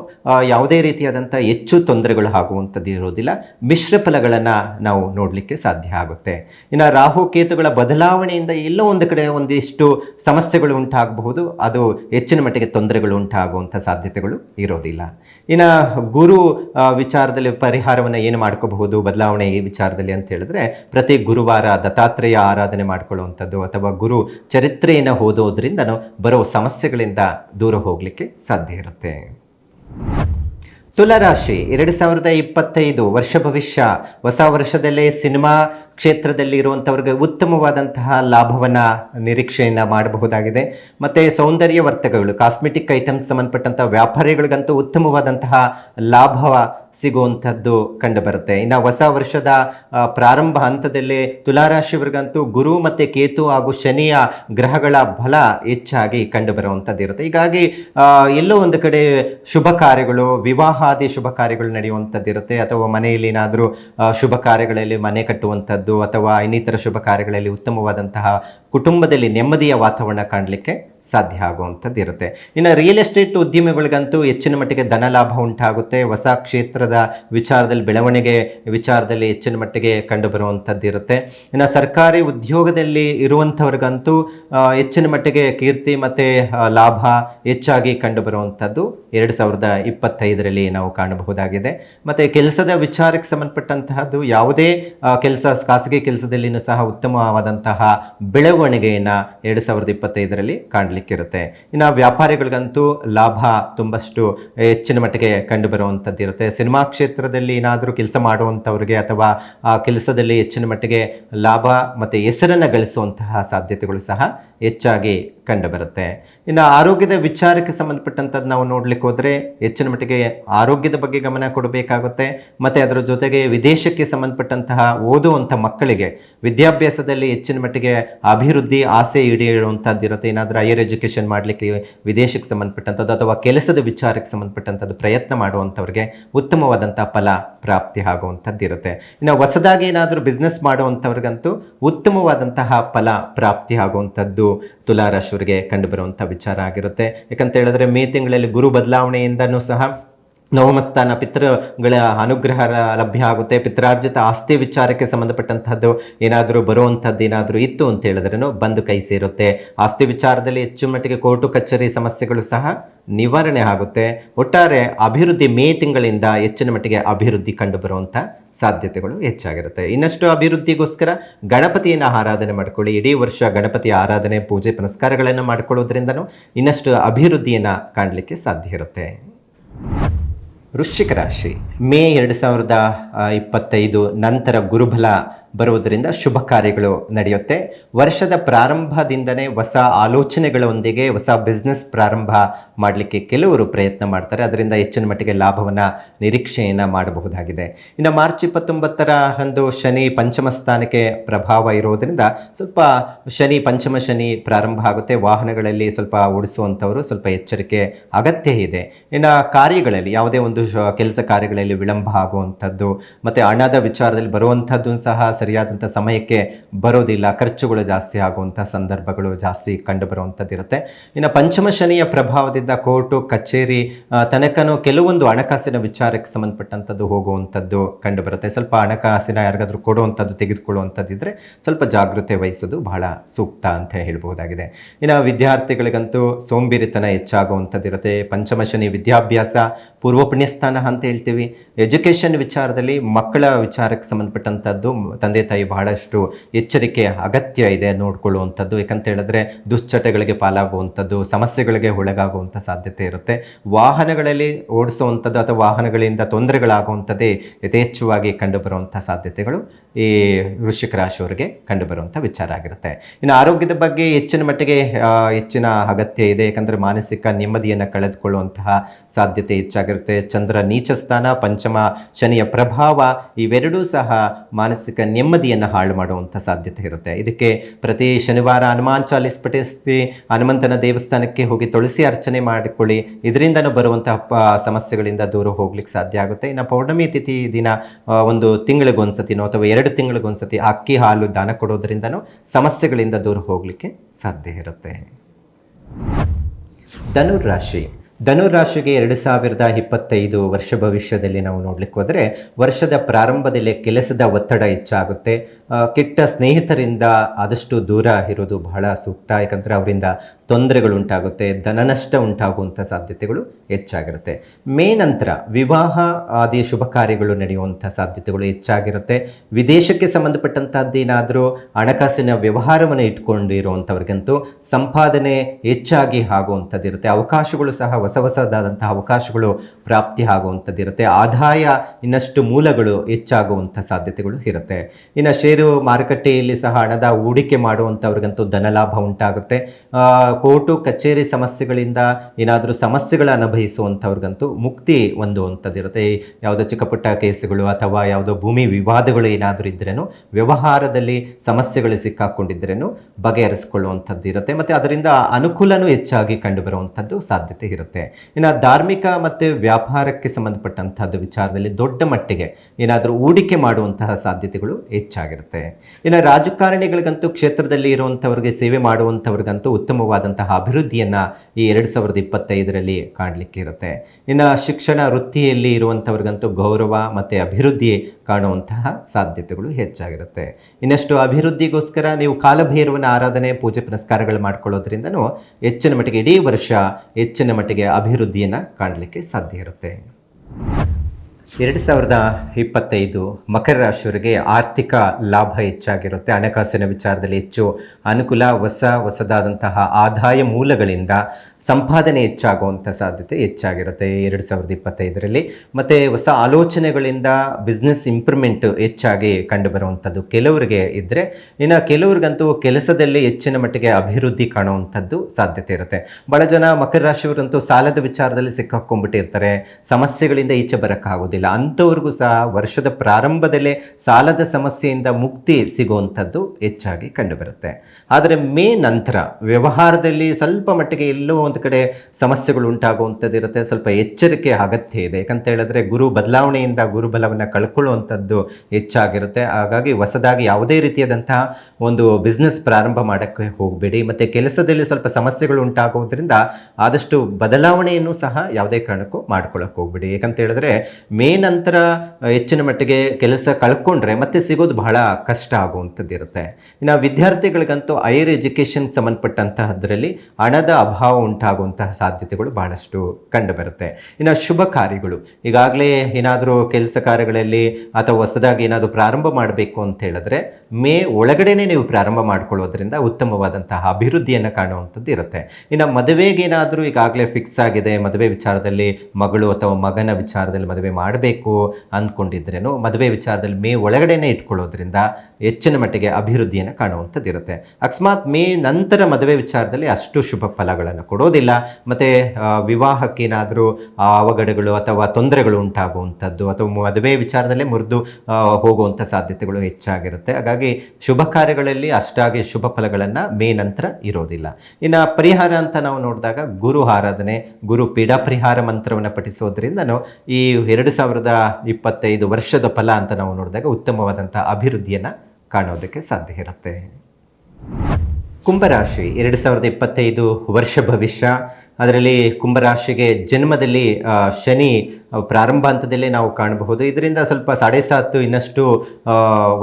ಯಾವುದೇ ರೀತಿಯಾದಂಥ ಹೆಚ್ಚು ತೊಂದರೆಗಳು ಆಗುವಂಥದ್ದು ಇರೋದಿಲ್ಲ. ಮಿಶ್ರ ಫಲಗಳನ್ನು ನಾವು ನೋಡಲಿಕ್ಕೆ ಸಾಧ್ಯ ಆಗುತ್ತೆ. ಇನ್ನು ರಾಹು ಕೇತುಗಳ ಬದಲಾವಣೆಯಿಂದ ಎಲ್ಲೋ ಒಂದು ಕಡೆ ಒಂದಿಷ್ಟು ಸಮಸ್ಯೆಗಳು ಉಂಟಾಗಬಹುದು. ಅದು ಹೆಚ್ಚಿನ ಮಟ್ಟಿಗೆ ತೊಂದರೆಗಳು ಉಂಟಾಗುವಂಥ ಸಾಧ್ಯತೆಗಳು ಇರೋದಿಲ್ಲ. ಇನ್ನು ಗುರು ವಿಚಾರದಲ್ಲಿ ಪರಿಹಾರವನ್ನು ಏನು ಮಾಡ್ಕೋಬಹುದು, ಬದಲಾವಣೆ ಈ ವಿಚಾರದಲ್ಲಿ ಅಂತ ಹೇಳಿದ್ರೆ, ಪ್ರತಿ ಗುರುವಾರ ದತ್ತಾತ್ರೇಯ ಆರಾಧನೆ ಮಾಡ್ಕೊಳ್ಳುವಂಥದ್ದು ಅಥವಾ ಗುರು ಚರಿತ್ರೆಯನ್ನು ಓದೋದ್ರಿಂದ ಬರೋ ಸಮಸ್ಯೆಗಳಿಂದ ದೂರ ಹೋಗಲಿಕ್ಕೆ ಸಾಧ್ಯ ಇರುತ್ತೆ. ತುಲಾರಾಶಿ, ಎರಡು ಸಾವಿರದ ಇಪ್ಪತ್ತೈದು ವರ್ಷ ಭವಿಷ್ಯ. ಹೊಸ ವರ್ಷದಲ್ಲೇ ಸಿನಿಮಾ ಕ್ಷೇತ್ರದಲ್ಲಿ ಇರುವಂಥವ್ರಿಗೆ ಉತ್ತಮವಾದಂತಹ ಲಾಭವನ್ನು, ನಿರೀಕ್ಷೆಯನ್ನು ಮಾಡಬಹುದಾಗಿದೆ. ಮತ್ತು ಸೌಂದರ್ಯವರ್ತಕಗಳು ಕಾಸ್ಮೆಟಿಕ್ ಐಟಮ್ಸ್ ಸಂಬಂಧಪಟ್ಟಂಥ ವ್ಯಾಪಾರಿಗಳಿಗಂತೂ ಉತ್ತಮವಾದಂತಹ ಲಾಭ ಸಿಗುವಂಥದ್ದು ಕಂಡುಬರುತ್ತೆ. ಇನ್ನು ಹೊಸ ವರ್ಷದ ಪ್ರಾರಂಭ ಹಂತದಲ್ಲಿ ತುಲಾರಾಶಿಯವರಿಗಂತೂ ಗುರು ಮತ್ತು ಕೇತು ಹಾಗೂ ಶನಿಯ ಗ್ರಹಗಳ ಬಲ ಹೆಚ್ಚಾಗಿ ಕಂಡುಬರುವಂಥದ್ದು ಇರುತ್ತೆ ಹೀಗಾಗಿ ಎಲ್ಲೋ ಒಂದು ಕಡೆ ಶುಭ ಕಾರ್ಯಗಳು, ವಿವಾಹಾದಿ ಶುಭ ಕಾರ್ಯಗಳು ನಡೆಯುವಂಥದ್ದು ಇರುತ್ತೆ ಅಥವಾ ಮನೆಯಲ್ಲಿ ಏನಾದರೂ ಶುಭ ಕಾರ್ಯಗಳಲ್ಲಿ ಮನೆ ಕಟ್ಟುವಂಥದ್ದು ಅಥವಾ ಇನ್ನಿತರ ಶುಭ ಕಾರ್ಯಗಳಲ್ಲಿ ಉತ್ತಮವಾದಂತಹ ಕುಟುಂಬದಲ್ಲಿ ನೆಮ್ಮದಿಯ ವಾತಾವರಣ ಕಾಣಲಿಕ್ಕೆ ಸಾಧ್ಯ ಆಗುವಂಥದ್ದು ಇರುತ್ತೆ ಇನ್ನು ರಿಯಲ್ ಎಸ್ಟೇಟ್ ಉದ್ಯಮಿಗಳಿಗಂತೂ ಹೆಚ್ಚಿನ ಮಟ್ಟಿಗೆ ಧನ ಲಾಭ ಉಂಟಾಗುತ್ತೆ. ಹೊಸ ಕ್ಷೇತ್ರದ ವಿಚಾರದಲ್ಲಿ, ಬೆಳವಣಿಗೆ ವಿಚಾರದಲ್ಲಿ ಹೆಚ್ಚಿನ ಮಟ್ಟಿಗೆ ಕಂಡುಬರುವಂಥದ್ದು ಇರುತ್ತೆ ಇನ್ನು ಸರ್ಕಾರಿ ಉದ್ಯೋಗದಲ್ಲಿ ಇರುವಂಥವ್ರಿಗಂತೂ ಹೆಚ್ಚಿನ ಮಟ್ಟಿಗೆ ಕೀರ್ತಿ ಮತ್ತು ಲಾಭ ಹೆಚ್ಚಾಗಿ ಕಂಡುಬರುವಂಥದ್ದು ಎರಡು ಸಾವಿರದ ಇಪ್ಪತ್ತೈದರಲ್ಲಿ ನಾವು ಕಾಣಬಹುದಾಗಿದೆ. ಮತ್ತು ಕೆಲಸದ ವಿಚಾರಕ್ಕೆ ಸಂಬಂಧಪಟ್ಟಂತಹದ್ದು ಯಾವುದೇ ಕೆಲಸ, ಖಾಸಗಿ ಕೆಲಸದಲ್ಲಿನೂ ಸಹ ಉತ್ತಮವಾದಂತಹ ಬೆಳವಣಿಗೆಯನ್ನು ಎರಡು ಸಾವಿರದ ಇಪ್ಪತ್ತೈದರಲ್ಲಿ ಕಾಣಲಿಕ್ಕಿರುತ್ತೆ. ಇನ್ನು ವ್ಯಾಪಾರಿಗಳಿಗಂತೂ ಲಾಭ ತುಂಬಷ್ಟು ಹೆಚ್ಚಿನ ಮಟ್ಟಿಗೆ ಕಂಡುಬರುವಂಥದ್ದು ಇರುತ್ತೆ. ಸಿನಿಮಾ ಕ್ಷೇತ್ರದಲ್ಲಿ ಏನಾದರೂ ಕೆಲಸ ಮಾಡುವಂಥವ್ರಿಗೆ ಅಥವಾ ಆ ಕೆಲಸದಲ್ಲಿ ಹೆಚ್ಚಿನ ಮಟ್ಟಿಗೆ ಲಾಭ ಮತ್ತು ಹೆಸರನ್ನು ಗಳಿಸುವಂತಹ ಸಾಧ್ಯತೆಗಳು ಸಹ ಹೆಚ್ಚಾಗಿ ಕಂಡುಬರುತ್ತೆ. ಇನ್ನು ಆರೋಗ್ಯದ ವಿಚಾರಕ್ಕೆ ಸಂಬಂಧಪಟ್ಟಂಥದ್ದು ನಾವು ನೋಡ್ಲಿಕ್ಕೆ ಹೋದರೆ ಹೆಚ್ಚಿನ ಮಟ್ಟಿಗೆ ಆರೋಗ್ಯದ ಬಗ್ಗೆ ಗಮನ ಕೊಡಬೇಕಾಗುತ್ತೆ. ಮತ್ತು ಅದರ ಜೊತೆಗೆ ವಿದೇಶಕ್ಕೆ ಸಂಬಂಧಪಟ್ಟಂತಹ ಓದುವಂಥ ಮಕ್ಕಳಿಗೆ ವಿದ್ಯಾಭ್ಯಾಸದಲ್ಲಿ ಹೆಚ್ಚಿನ ಮಟ್ಟಿಗೆ ಅಭಿವೃದ್ಧಿ ಆಸೆ ಈಡೇರುವಂಥದ್ದು ಇರುತ್ತೆ. ಏನಾದರೂ ಹೈಯರ್ ಎಜುಕೇಷನ್ ಮಾಡಲಿಕ್ಕೆ ವಿದೇಶಕ್ಕೆ ಸಂಬಂಧಪಟ್ಟಂಥದ್ದು ಅಥವಾ ಕೆಲಸದ ವಿಚಾರಕ್ಕೆ ಸಂಬಂಧಪಟ್ಟಂಥದ್ದು ಪ್ರಯತ್ನ ಮಾಡುವಂಥವ್ರಿಗೆ ಉತ್ತಮವಾದಂಥ ಫಲ ಪ್ರಾಪ್ತಿ ಆಗುವಂಥದ್ದು ಇರುತ್ತೆ. ಇನ್ನು ಹೊಸದಾಗಿ ಏನಾದರೂ ಬಿಸ್ನೆಸ್ ಮಾಡುವಂಥವ್ರಿಗಂತೂ ಉತ್ತಮವಾದಂತಹ ಫಲ ಪ್ರಾಪ್ತಿ ಆಗುವಂಥದ್ದು ತುಲಾರಾಶಿಯವರಿಗೆ ಕಂಡುಬರುವಂಥ ವಿಚಾರ ಆಗಿರುತ್ತೆ. ಯಾಕಂತ ಹೇಳಿದ್ರೆ ಮೇ ತಿಂಗಳಲ್ಲಿ ಗುರು ಬದಲಾವಣೆಯಿಂದನೂ ಸಹ ನವಮಸ್ಥಾನ ಪಿತೃಗಳ ಅನುಗ್ರಹ ಲಭ್ಯ ಆಗುತ್ತೆ. ಪಿತ್ರಾರ್ಜಿತ ಆಸ್ತಿ ವಿಚಾರಕ್ಕೆ ಸಂಬಂಧಪಟ್ಟಂತಹದ್ದು ಏನಾದರೂ ಬರುವಂಥದ್ದು ಏನಾದರೂ ಇತ್ತು ಅಂತ ಹೇಳಿದ್ರೂ ಬಂದು ಕೈ ಸೇರುತ್ತೆ. ಆಸ್ತಿ ವಿಚಾರದಲ್ಲಿ ಹೆಚ್ಚು ಮಟ್ಟಿಗೆ ಕೋರ್ಟು ಕಚೇರಿ ಸಮಸ್ಯೆಗಳು ಸಹ ನಿವಾರಣೆ ಆಗುತ್ತೆ. ಒಟ್ಟಾರೆ ಅಭಿವೃದ್ಧಿ ಮೇ ತಿಂಗಳಿಂದ ಹೆಚ್ಚಿನ ಮಟ್ಟಿಗೆ ಅಭಿವೃದ್ಧಿ ಕಂಡು ಬರುವಂಥ ಸಾಧ್ಯತೆಗಳು ಹೆಚ್ಚಾಗಿರುತ್ತೆ. ಇನ್ನಷ್ಟು ಅಭಿವೃದ್ಧಿಗೋಸ್ಕರ ಗಣಪತಿಯನ್ನು ಆರಾಧನೆ ಮಾಡ್ಕೊಳ್ಳಿ. ಇಡೀ ವರ್ಷ ಗಣಪತಿಯ ಆರಾಧನೆ, ಪೂಜೆ, ಪುನಸ್ಕಾರಗಳನ್ನು ಮಾಡಿಕೊಳ್ಳೋದ್ರಿಂದನೂ ಇನ್ನಷ್ಟು ಅಭಿವೃದ್ಧಿಯನ್ನು ಕಾಣಲಿಕ್ಕೆ ಸಾಧ್ಯ ಇರುತ್ತೆ. ವೃಶ್ಚಿಕ ರಾಶಿ. ಮೇ ಎರಡು ಸಾವಿರದ ಇಪ್ಪತ್ತೈದು ನಂತರ ಗುರುಬಲ ಬರುವುದರಿಂದ ಶುಭ ಕಾರ್ಯಗಳು ನಡೆಯುತ್ತೆ. ವರ್ಷದ ಪ್ರಾರಂಭದಿಂದನೇ ಹೊಸ ಆಲೋಚನೆಗಳೊಂದಿಗೆ ಹೊಸ ಬಿಸ್ನೆಸ್ ಪ್ರಾರಂಭ ಮಾಡಲಿಕ್ಕೆ ಕೆಲವರು ಪ್ರಯತ್ನ ಮಾಡ್ತಾರೆ. ಅದರಿಂದ ಹೆಚ್ಚಿನ ಮಟ್ಟಿಗೆ ಲಾಭವನ್ನು, ನಿರೀಕ್ಷೆಯನ್ನು ಮಾಡಬಹುದಾಗಿದೆ. ಇನ್ನು ಮಾರ್ಚ್ ಇಪ್ಪತ್ತೊಂಬತ್ತರ ಅಂದು ಶನಿ ಪಂಚಮ ಸ್ಥಾನಕ್ಕೆ ಪ್ರಭಾವ ಇರೋದರಿಂದ ಸ್ವಲ್ಪ ಶನಿ ಪಂಚಮ ಶನಿ ಪ್ರಾರಂಭ ಆಗುತ್ತೆ. ವಾಹನಗಳಲ್ಲಿ ಸ್ವಲ್ಪ ಓಡಿಸುವಂಥವರು ಸ್ವಲ್ಪ ಎಚ್ಚರಿಕೆ ಅಗತ್ಯ ಇದೆ. ಇನ್ನು ಕಾರ್ಯಗಳಲ್ಲಿ ಯಾವುದೇ ಒಂದು ಕೆಲಸ ಕಾರ್ಯಗಳಲ್ಲಿ ವಿಳಂಬ ಆಗುವಂಥದ್ದು, ಮತ್ತು ಹಣದ ವಿಚಾರದಲ್ಲಿ ಬರುವಂಥದ್ದು ಸಹ ಸರಿಯಾದಂಥ ಸಮಯಕ್ಕೆ ಬರೋದಿಲ್ಲ, ಖರ್ಚುಗಳು ಜಾಸ್ತಿ ಆಗುವಂಥ ಸಂದರ್ಭಗಳು ಜಾಸ್ತಿ ಕಂಡು ಬರುವಂಥದ್ದಿರುತ್ತೆ ಇನ್ನು ಪಂಚಮ ಶನಿಯ ಪ್ರಭಾವದಿಂದ ಕೋರ್ಟು, ಕಚೇರಿ ತನಕನೂ ಕೆಲವೊಂದು ಹಣಕಾಸಿನ ವಿಚಾರಕ್ಕೆ ಸಂಬಂಧಪಟ್ಟಂಥದ್ದು ಹೋಗುವಂಥದ್ದು ಕಂಡುಬರುತ್ತೆ. ಸ್ವಲ್ಪ ಹಣಕಾಸಿನ ಯಾರಿಗಾದರೂ ಕೊಡುವಂಥದ್ದು ತೆಗೆದುಕೊಳ್ಳುವಂಥದ್ದಿದ್ರೆ ಸ್ವಲ್ಪ ಜಾಗೃತೆ ವಹಿಸೋದು ಬಹಳ ಸೂಕ್ತ ಅಂತ ಹೇಳ್ಬೋದಾಗಿದೆ ಇನ್ನು ವಿದ್ಯಾರ್ಥಿಗಳಿಗಂತೂ ಸೋಂಬೇರಿತನ ಹೆಚ್ಚಾಗುವಂಥದ್ದಿರುತ್ತೆ. ಪಂಚಮ ಶನಿ ವಿದ್ಯಾಭ್ಯಾಸ ಪೂರ್ವ ಪುಣ್ಯಸ್ಥಾನ ಅಂತ ಹೇಳ್ತೀವಿ. ಎಜುಕೇಷನ್ ವಿಚಾರದಲ್ಲಿ ಮಕ್ಕಳ ವಿಚಾರಕ್ಕೆ ಸಂಬಂಧಪಟ್ಟಂಥದ್ದು, ತಂದೆ ತಾಯಿ ಬಹಳಷ್ಟು ಎಚ್ಚರಿಕೆ, ಅಗತ್ಯ ಇದೆ ನೋಡ್ಕೊಳ್ಳುವಂಥದ್ದು. ಯಾಕಂತ ಹೇಳಿದ್ರೆ ದುಶ್ಚಟಗಳಿಗೆ ಪಾಲಾಗುವಂಥದ್ದು, ಸಮಸ್ಯೆಗಳಿಗೆ ಒಳಗಾಗುವಂಥ ಸಾಧ್ಯತೆ ಇರುತ್ತೆ. ವಾಹನಗಳಲ್ಲಿ ಓಡಿಸುವಂಥದ್ದು ಅಥವಾ ವಾಹನಗಳಿಂದ ತೊಂದರೆಗಳಾಗುವಂಥದ್ದೇ ಯಥೇಚ್ಛವಾಗಿ ಕಂಡುಬರುವಂಥ ಸಾಧ್ಯತೆಗಳು ಈ ವೃಶ್ಚಿಕ ರಾಶಿಯವರಿಗೆ ಕಂಡುಬರುವಂಥ ವಿಚಾರ ಆಗಿರುತ್ತೆ. ಇನ್ನು ಆರೋಗ್ಯದ ಬಗ್ಗೆ ಹೆಚ್ಚಿನ ಮಟ್ಟಿಗೆ ಹೆಚ್ಚಿನ ಅಗತ್ಯ ಇದೆ. ಯಾಕಂದರೆ ಮಾನಸಿಕ ನೆಮ್ಮದಿಯನ್ನು ಕಳೆದುಕೊಳ್ಳುವಂತಹ ಸಾಧ್ಯತೆ ಹೆಚ್ಚಾಗಿರುತ್ತೆ. ಚಂದ್ರ ನೀಚ ಸ್ಥಾನ, ಪಂಚಮ ಶನಿಯ ಪ್ರಭಾವ, ಇವೆರಡೂ ಸಹ ಮಾನಸಿಕ ನೆಮ್ಮದಿಯನ್ನು ಹಾಳು ಮಾಡುವಂಥ ಸಾಧ್ಯತೆ ಇರುತ್ತೆ. ಇದಕ್ಕೆ ಪ್ರತಿ ಶನಿವಾರ ಹನುಮಾನ್ ಚಾಲಿಸ್ ಪಠಿಸಿ ಹನುಮಂತನ ದೇವಸ್ಥಾನಕ್ಕೆ ಹೋಗಿ ತುಳಸಿ ಅರ್ಚನೆ ಮಾಡಿಕೊಳ್ಳಿ. ಇದರಿಂದನೂ ಬರುವಂತಹ ಸಮಸ್ಯೆಗಳಿಂದ ದೂರ ಹೋಗ್ಲಿಕ್ಕೆ ಸಾಧ್ಯ ಆಗುತ್ತೆ. ಇನ್ನು ಪೌರ್ಣಮಿ ತಿಥಿ ದಿನ ಒಂದು ತಿಂಗಳಿಗೊಂದ್ಸತಿನೋ ಅಥವಾ ಎರಡು ತಿಂಗಳಿಗೊಂದ್ಸತಿ ಅಕ್ಕಿ ಹಾಲು ದಾನ ಕೊಡೋದ್ರಿಂದನೂ ಸಮಸ್ಯೆಗಳಿಂದ ದೂರ ಹೋಗಲಿಕ್ಕೆ ಸಾಧ್ಯ ಇರುತ್ತೆ. ಧನುರ್ ರಾಶಿ ಧನುರ್ ರಾಶಿಗೆ ಎರಡು ಸಾವಿರದ ಇಪ್ಪತ್ತೈದು ವರ್ಷ ಭವಿಷ್ಯದಲ್ಲಿ ನಾವು ನೋಡ್ಲಿಕ್ಕೆ ಹೋದರೆ ವರ್ಷದ ಪ್ರಾರಂಭದಲ್ಲಿ ಕೆಲಸದ ಒತ್ತಡ ಹೆಚ್ಚಾಗುತ್ತೆ. ಕೆಟ್ಟ ಸ್ನೇಹಿತರಿಂದ ಆದಷ್ಟು ದೂರ ಇರೋದು ಬಹಳ ಸೂಕ್ತ. ಯಾಕಂದರೆ ಅವರಿಂದ ತೊಂದರೆಗಳು ಉಂಟಾಗುತ್ತೆ ಧನನಷ್ಟ ಉಂಟಾಗುವಂಥ ಸಾಧ್ಯತೆಗಳು ಹೆಚ್ಚಾಗಿರುತ್ತೆ. ಮೇ ನಂತರ ವಿವಾಹ ಆದಿ ಶುಭ ಕಾರ್ಯಗಳು ನಡೆಯುವಂಥ ಸಾಧ್ಯತೆಗಳು ಹೆಚ್ಚಾಗಿರುತ್ತೆ. ವಿದೇಶಕ್ಕೆ ಸಂಬಂಧಪಟ್ಟಂಥದ್ದೇನಾದರೂ ಹಣಕಾಸಿನ ವ್ಯವಹಾರವನ್ನು ಇಟ್ಕೊಂಡಿರುವಂಥವ್ರಿಗಂತೂ ಸಂಪಾದನೆ ಹೆಚ್ಚಾಗಿ ಆಗುವಂಥದ್ದಿರುತ್ತೆ ಅವಕಾಶಗಳು ಸಹ, ಹೊಸ ಹೊಸದಾದಂತಹ ಅವಕಾಶಗಳು ಪ್ರಾಪ್ತಿ ಆಗುವಂಥದ್ದಿರುತ್ತೆ ಆದಾಯ ಇನ್ನಷ್ಟು ಮೂಲಗಳು ಹೆಚ್ಚಾಗುವಂಥ ಸಾಧ್ಯತೆಗಳು ಇರುತ್ತೆ. ಇನ್ನು ಷೇರು ಮಾರುಕಟ್ಟೆಯಲ್ಲಿ ಸಹ ಹಣದ ಹೂಡಿಕೆ ಮಾಡುವಂಥವ್ರಿಗಂತೂ ಧನಲಾಭ ಉಂಟಾಗುತ್ತೆ. ಕೋರ್ಟು, ಕಚೇರಿ ಸಮಸ್ಯೆಗಳಿಂದ ಏನಾದರೂ ಸಮಸ್ಯೆಗಳ ಅನುಭವಿಸುವಂಥವ್ರಿಗಂತೂ ಮುಕ್ತಿ ಹೊಂದುವಂಥದ್ದು ಇರುತ್ತೆ ಈ ಯಾವುದೋ ಚಿಕ್ಕಪುಟ್ಟ ಕೇಸುಗಳು ಅಥವಾ ಯಾವುದೋ ಭೂಮಿ ವಿವಾದಗಳು ಏನಾದರೂ ಇದ್ರೇನು, ವ್ಯವಹಾರದಲ್ಲಿ ಸಮಸ್ಯೆಗಳು ಸಿಕ್ಕಾಕೊಂಡಿದ್ರೇನು ಬಗೆಹರಿಸಿಕೊಳ್ಳುವಂಥದ್ದು ಇರುತ್ತೆ ಮತ್ತು ಅದರಿಂದ ಅನುಕೂಲನೂ ಹೆಚ್ಚಾಗಿ ಕಂಡುಬರುವಂಥದ್ದು ಸಾಧ್ಯತೆ ಇರುತ್ತೆ. ಇನ್ನು ಧಾರ್ಮಿಕ ಮತ್ತು ವ್ಯಾಪಾರಕ್ಕೆ ಸಂಬಂಧಪಟ್ಟಂಥದ್ದು ವಿಚಾರದಲ್ಲಿ ದೊಡ್ಡ ಮಟ್ಟಿಗೆ ಏನಾದರೂ ಹೂಡಿಕೆ ಮಾಡುವಂತಹ ಸಾಧ್ಯತೆಗಳು ಹೆಚ್ಚಾಗಿರುತ್ತೆ. ಇನ್ನು ರಾಜಕಾರಣಿಗಳಿಗಂತೂ ಕ್ಷೇತ್ರದಲ್ಲಿ ಇರುವಂಥವ್ರಿಗೆ ಸೇವೆ ಮಾಡುವಂಥವ್ರಿಗಂತೂ ಉತ್ತಮವಾದಂತಹ ಅಭಿವೃದ್ಧಿಯನ್ನು ಈ ಎರಡು ಸಾವಿರದ ಇಪ್ಪತ್ತೈದರಲ್ಲಿ ಕಾಣಲಿಕ್ಕೆ ಇರುತ್ತೆ. ಇನ್ನು ಶಿಕ್ಷಣ ವೃತ್ತಿಯಲ್ಲಿ ಇರುವಂಥವ್ರಿಗಂತೂ ಗೌರವ ಮತ್ತು ಅಭಿವೃದ್ಧಿ ಕಾಣುವಂತಹ ಸಾಧ್ಯತೆಗಳು ಹೆಚ್ಚಾಗಿರುತ್ತೆ. ಇನ್ನಷ್ಟು ಅಭಿವೃದ್ಧಿಗೋಸ್ಕರ ನೀವು ಕಾಲಭೈರವನ ಆರಾಧನೆ, ಪೂಜೆ ಪುನಸ್ಕಾರಗಳು ಮಾಡ್ಕೊಳ್ಳೋದ್ರಿಂದನೂ ಹೆಚ್ಚಿನ ಮಟ್ಟಿಗೆ ಇಡೀ ವರ್ಷ ಹೆಚ್ಚಿನ ಮಟ್ಟಿಗೆ ಅಭಿವೃದ್ಧಿಯನ್ನು ಕಾಣಲಿಕ್ಕೆ ಸಾಧ್ಯ ಇರುತ್ತೆ. ಎರಡು ಸಾವಿರದ ಇಪ್ಪತ್ತೈದು ಮಕರ ರಾಶಿಯವರಿಗೆ ಆರ್ಥಿಕ ಲಾಭ ಹೆಚ್ಚಾಗಿರುತ್ತೆ. ಹಣಕಾಸಿನ ವಿಚಾರದಲ್ಲಿ ಹೆಚ್ಚು ಅನುಕೂಲ, ಹೊಸ ಹೊಸದಾದಂತಹ ಆದಾಯ ಮೂಲಗಳಿಂದ ಸಂಪಾದನೆ ಹೆಚ್ಚಾಗುವಂಥ ಸಾಧ್ಯತೆ ಹೆಚ್ಚಾಗಿರುತ್ತೆ ಎರಡು ಸಾವಿರದ ಇಪ್ಪತ್ತೈದರಲ್ಲಿ. ಮತ್ತು ಹೊಸ ಆಲೋಚನೆಗಳಿಂದ ಬಿಸ್ನೆಸ್ ಇಂಪ್ರೂವ್ಮೆಂಟ್ ಹೆಚ್ಚಾಗಿ ಕಂಡುಬರುವಂಥದ್ದು ಕೆಲವರಿಗೆ ಇದ್ದರೆ ಇನ್ನು ಕೆಲವ್ರಿಗಂತೂ ಕೆಲಸದಲ್ಲಿ ಹೆಚ್ಚಿನ ಮಟ್ಟಿಗೆ ಅಭಿವೃದ್ಧಿ ಕಾಣುವಂಥದ್ದು ಸಾಧ್ಯತೆ ಇರುತ್ತೆ. ಭಾಳ ಜನ ಮಕರ ರಾಶಿಯವರಂತೂ ಸಾಲದ ವಿಚಾರದಲ್ಲಿ ಸಿಕ್ಕಾಕೊಂಡ್ಬಿಟ್ಟಿರ್ತಾರೆ. ಸಮಸ್ಯೆಗಳಿಂದ ಈಚೆ ಬರೋಕ್ಕಾಗೋದಿಲ್ಲ. ಅಂಥವ್ರಿಗೂ ಸಹ ವರ್ಷದ ಪ್ರಾರಂಭದಲ್ಲೇ ಸಾಲದ ಸಮಸ್ಯೆಯಿಂದ ಮುಕ್ತಿ ಸಿಗುವಂಥದ್ದು ಹೆಚ್ಚಾಗಿ ಕಂಡುಬರುತ್ತೆ. ಆದರೆ ಮೇ ನಂತರ ವ್ಯವಹಾರದಲ್ಲಿ ಸ್ವಲ್ಪ ಮಟ್ಟಿಗೆ ಎಲ್ಲೋ ಒಂದು ಕಡೆ ಸಮಸ್ಯೆಗಳು ಉಂಟಾಗುವಂಥದ್ದು ಇರುತ್ತೆ. ಸ್ವಲ್ಪ ಎಚ್ಚರಿಕೆ ಅಗತ್ಯ ಇದೆ. ಯಾಕಂತ ಹೇಳಿದ್ರೆ ಗುರು ಬದಲಾವಣೆಯಿಂದ ಗುರುಬಲವನ್ನು ಕಳ್ಕೊಳ್ಳುವಂಥದ್ದು ಹೆಚ್ಚಾಗಿರುತ್ತೆ. ಹಾಗಾಗಿ ಹೊಸದಾಗಿ ಯಾವುದೇ ರೀತಿಯಾದಂತಹ ಒಂದು ಬಿಸ್ನೆಸ್ ಪ್ರಾರಂಭ ಮಾಡೋಕ್ಕೆ ಹೋಗಬೇಡಿ. ಮತ್ತು ಕೆಲಸದಲ್ಲಿ ಸ್ವಲ್ಪ ಸಮಸ್ಯೆಗಳು ಉಂಟಾಗೋದ್ರಿಂದ ಆದಷ್ಟು ಬದಲಾವಣೆಯನ್ನು ಸಹ ಯಾವುದೇ ಕಾರಣಕ್ಕೂ ಮಾಡ್ಕೊಳ್ಳೋಕೆ ಹೋಗ್ಬೇಡಿ. ಯಾಕಂತ ಹೇಳಿದ್ರೆ ಮೇ ನಂತರ ಹೆಚ್ಚಿನ ಮಟ್ಟಿಗೆ ಕೆಲಸ ಕಳ್ಕೊಂಡ್ರೆ ಮತ್ತೆ ಸಿಗೋದು ಬಹಳ ಕಷ್ಟ ಆಗುವಂಥದ್ದು ಇರುತ್ತೆ. ಇನ್ನು ವಿದ್ಯಾರ್ಥಿಗಳಿಗಂತೂ ಹೈಯರ್ ಎಜುಕೇಷನ್ ಸಂಬಂಧಪಟ್ಟಂತಹದ್ರಲ್ಲಿ ಹಣದ ಅಭಾವ ಉಂಟಾಗುವಂತಹ ಸಾಧ್ಯತೆಗಳು ಬಹಳಷ್ಟು ಕಂಡುಬರುತ್ತೆ. ಇನ್ನು ಶುಭ ಕಾರ್ಯಗಳು. ಈಗಾಗಲೇ ಏನಾದರೂ ಕೆಲಸ ಕಾರ್ಯಗಳಲ್ಲಿ ಅಥವಾ ಹೊಸದಾಗಿ ಏನಾದರೂ ಪ್ರಾರಂಭ ಮಾಡಬೇಕು ಅಂತ ಹೇಳಿದ್ರೆ ಮೇ ಒಳಗಡೆನೆ ನೀವು ಪ್ರಾರಂಭ ಮಾಡ್ಕೊಳ್ಳೋದ್ರಿಂದ ಉತ್ತಮವಾದಂತಹ ಅಭಿವೃದ್ಧಿಯನ್ನು ಕಾಣುವಂಥದ್ದು ಇರುತ್ತೆ. ಇನ್ನು ಮದುವೆಗೇನಾದರೂ ಈಗಾಗಲೇ ಫಿಕ್ಸ್ ಆಗಿದೆ, ಮದುವೆ ವಿಚಾರದಲ್ಲಿ ಮಗಳು ಅಥವಾ ಮಗನ ವಿಚಾರದಲ್ಲಿ ಮದುವೆ ಮಾಡಬೇಕು ಅಂದ್ಕೊಂಡಿದ್ರೇನು ಮದುವೆ ವಿಚಾರದಲ್ಲಿ ಮೇ ಒಳಗಡೆನೆ ಇಟ್ಕೊಳ್ಳೋದ್ರಿಂದ ಹೆಚ್ಚಿನ ಮಟ್ಟಿಗೆ ಅಭಿವೃದ್ಧಿಯನ್ನು ಕಾಣುವಂಥದ್ದಿರುತ್ತೆ. ಅಕಸ್ಮಾತ್ ಮೇ ನಂತರ ಮದುವೆ ವಿಚಾರದಲ್ಲಿ ಅಷ್ಟು ಶುಭ ಫಲಗಳನ್ನು ಕೊಡೋದಿಲ್ಲ. ಮತ್ತು ವಿವಾಹಕ್ಕೇನಾದರೂ ಅವಘಡಗಳು ಅಥವಾ ತೊಂದರೆಗಳು ಉಂಟಾಗುವಂಥದ್ದು ಅಥವಾ ಮದುವೆ ವಿಚಾರದಲ್ಲೇ ಮುರಿದು ಹೋಗುವಂಥ ಸಾಧ್ಯತೆಗಳು ಹೆಚ್ಚಾಗಿರುತ್ತೆ. ಹಾಗಾಗಿ ಶುಭ ಕಾರ್ಯಗಳಲ್ಲಿ ಅಷ್ಟಾಗಿ ಶುಭ ಫಲಗಳನ್ನು ಮೇ ನಂತರ ಇರೋದಿಲ್ಲ. ಇನ್ನು ಪರಿಹಾರ ಅಂತ ನಾವು ನೋಡಿದಾಗ ಗುರು ಆರಾಧನೆ, ಗುರು ಪೀಡಾ ಪರಿಹಾರ ಮಂತ್ರವನ್ನು ಪಠಿಸೋದ್ರಿಂದನೂ ಈ ಎರಡು ಸಾವಿರದ ಇಪ್ಪತ್ತೈದು ವರ್ಷದ ಫಲ ಅಂತ ನಾವು ನೋಡಿದಾಗ ಉತ್ತಮವಾದಂಥ ಅಭಿವೃದ್ಧಿಯನ್ನು ಕಾಣೋದಕ್ಕೆ ಸಾಧ್ಯ ಇರುತ್ತೆ. ಕುಂಭರಾಶಿ ಎರಡು ಸಾವಿರದ ಇಪ್ಪತ್ತೈದು ವರ್ಷ ಭವಿಷ್ಯ. ಅದರಲ್ಲಿ ಕುಂಭರಾಶಿಗೆ ಜನ್ಮದಲ್ಲಿ ಶನಿ ಪ್ರಾರಂಭ ಹಂತದಲ್ಲೇ ನಾವು ಕಾಣಬಹುದು. ಇದರಿಂದ ಸ್ವಲ್ಪ ಸಾಡೆ ಸಾತು ಇನ್ನಷ್ಟು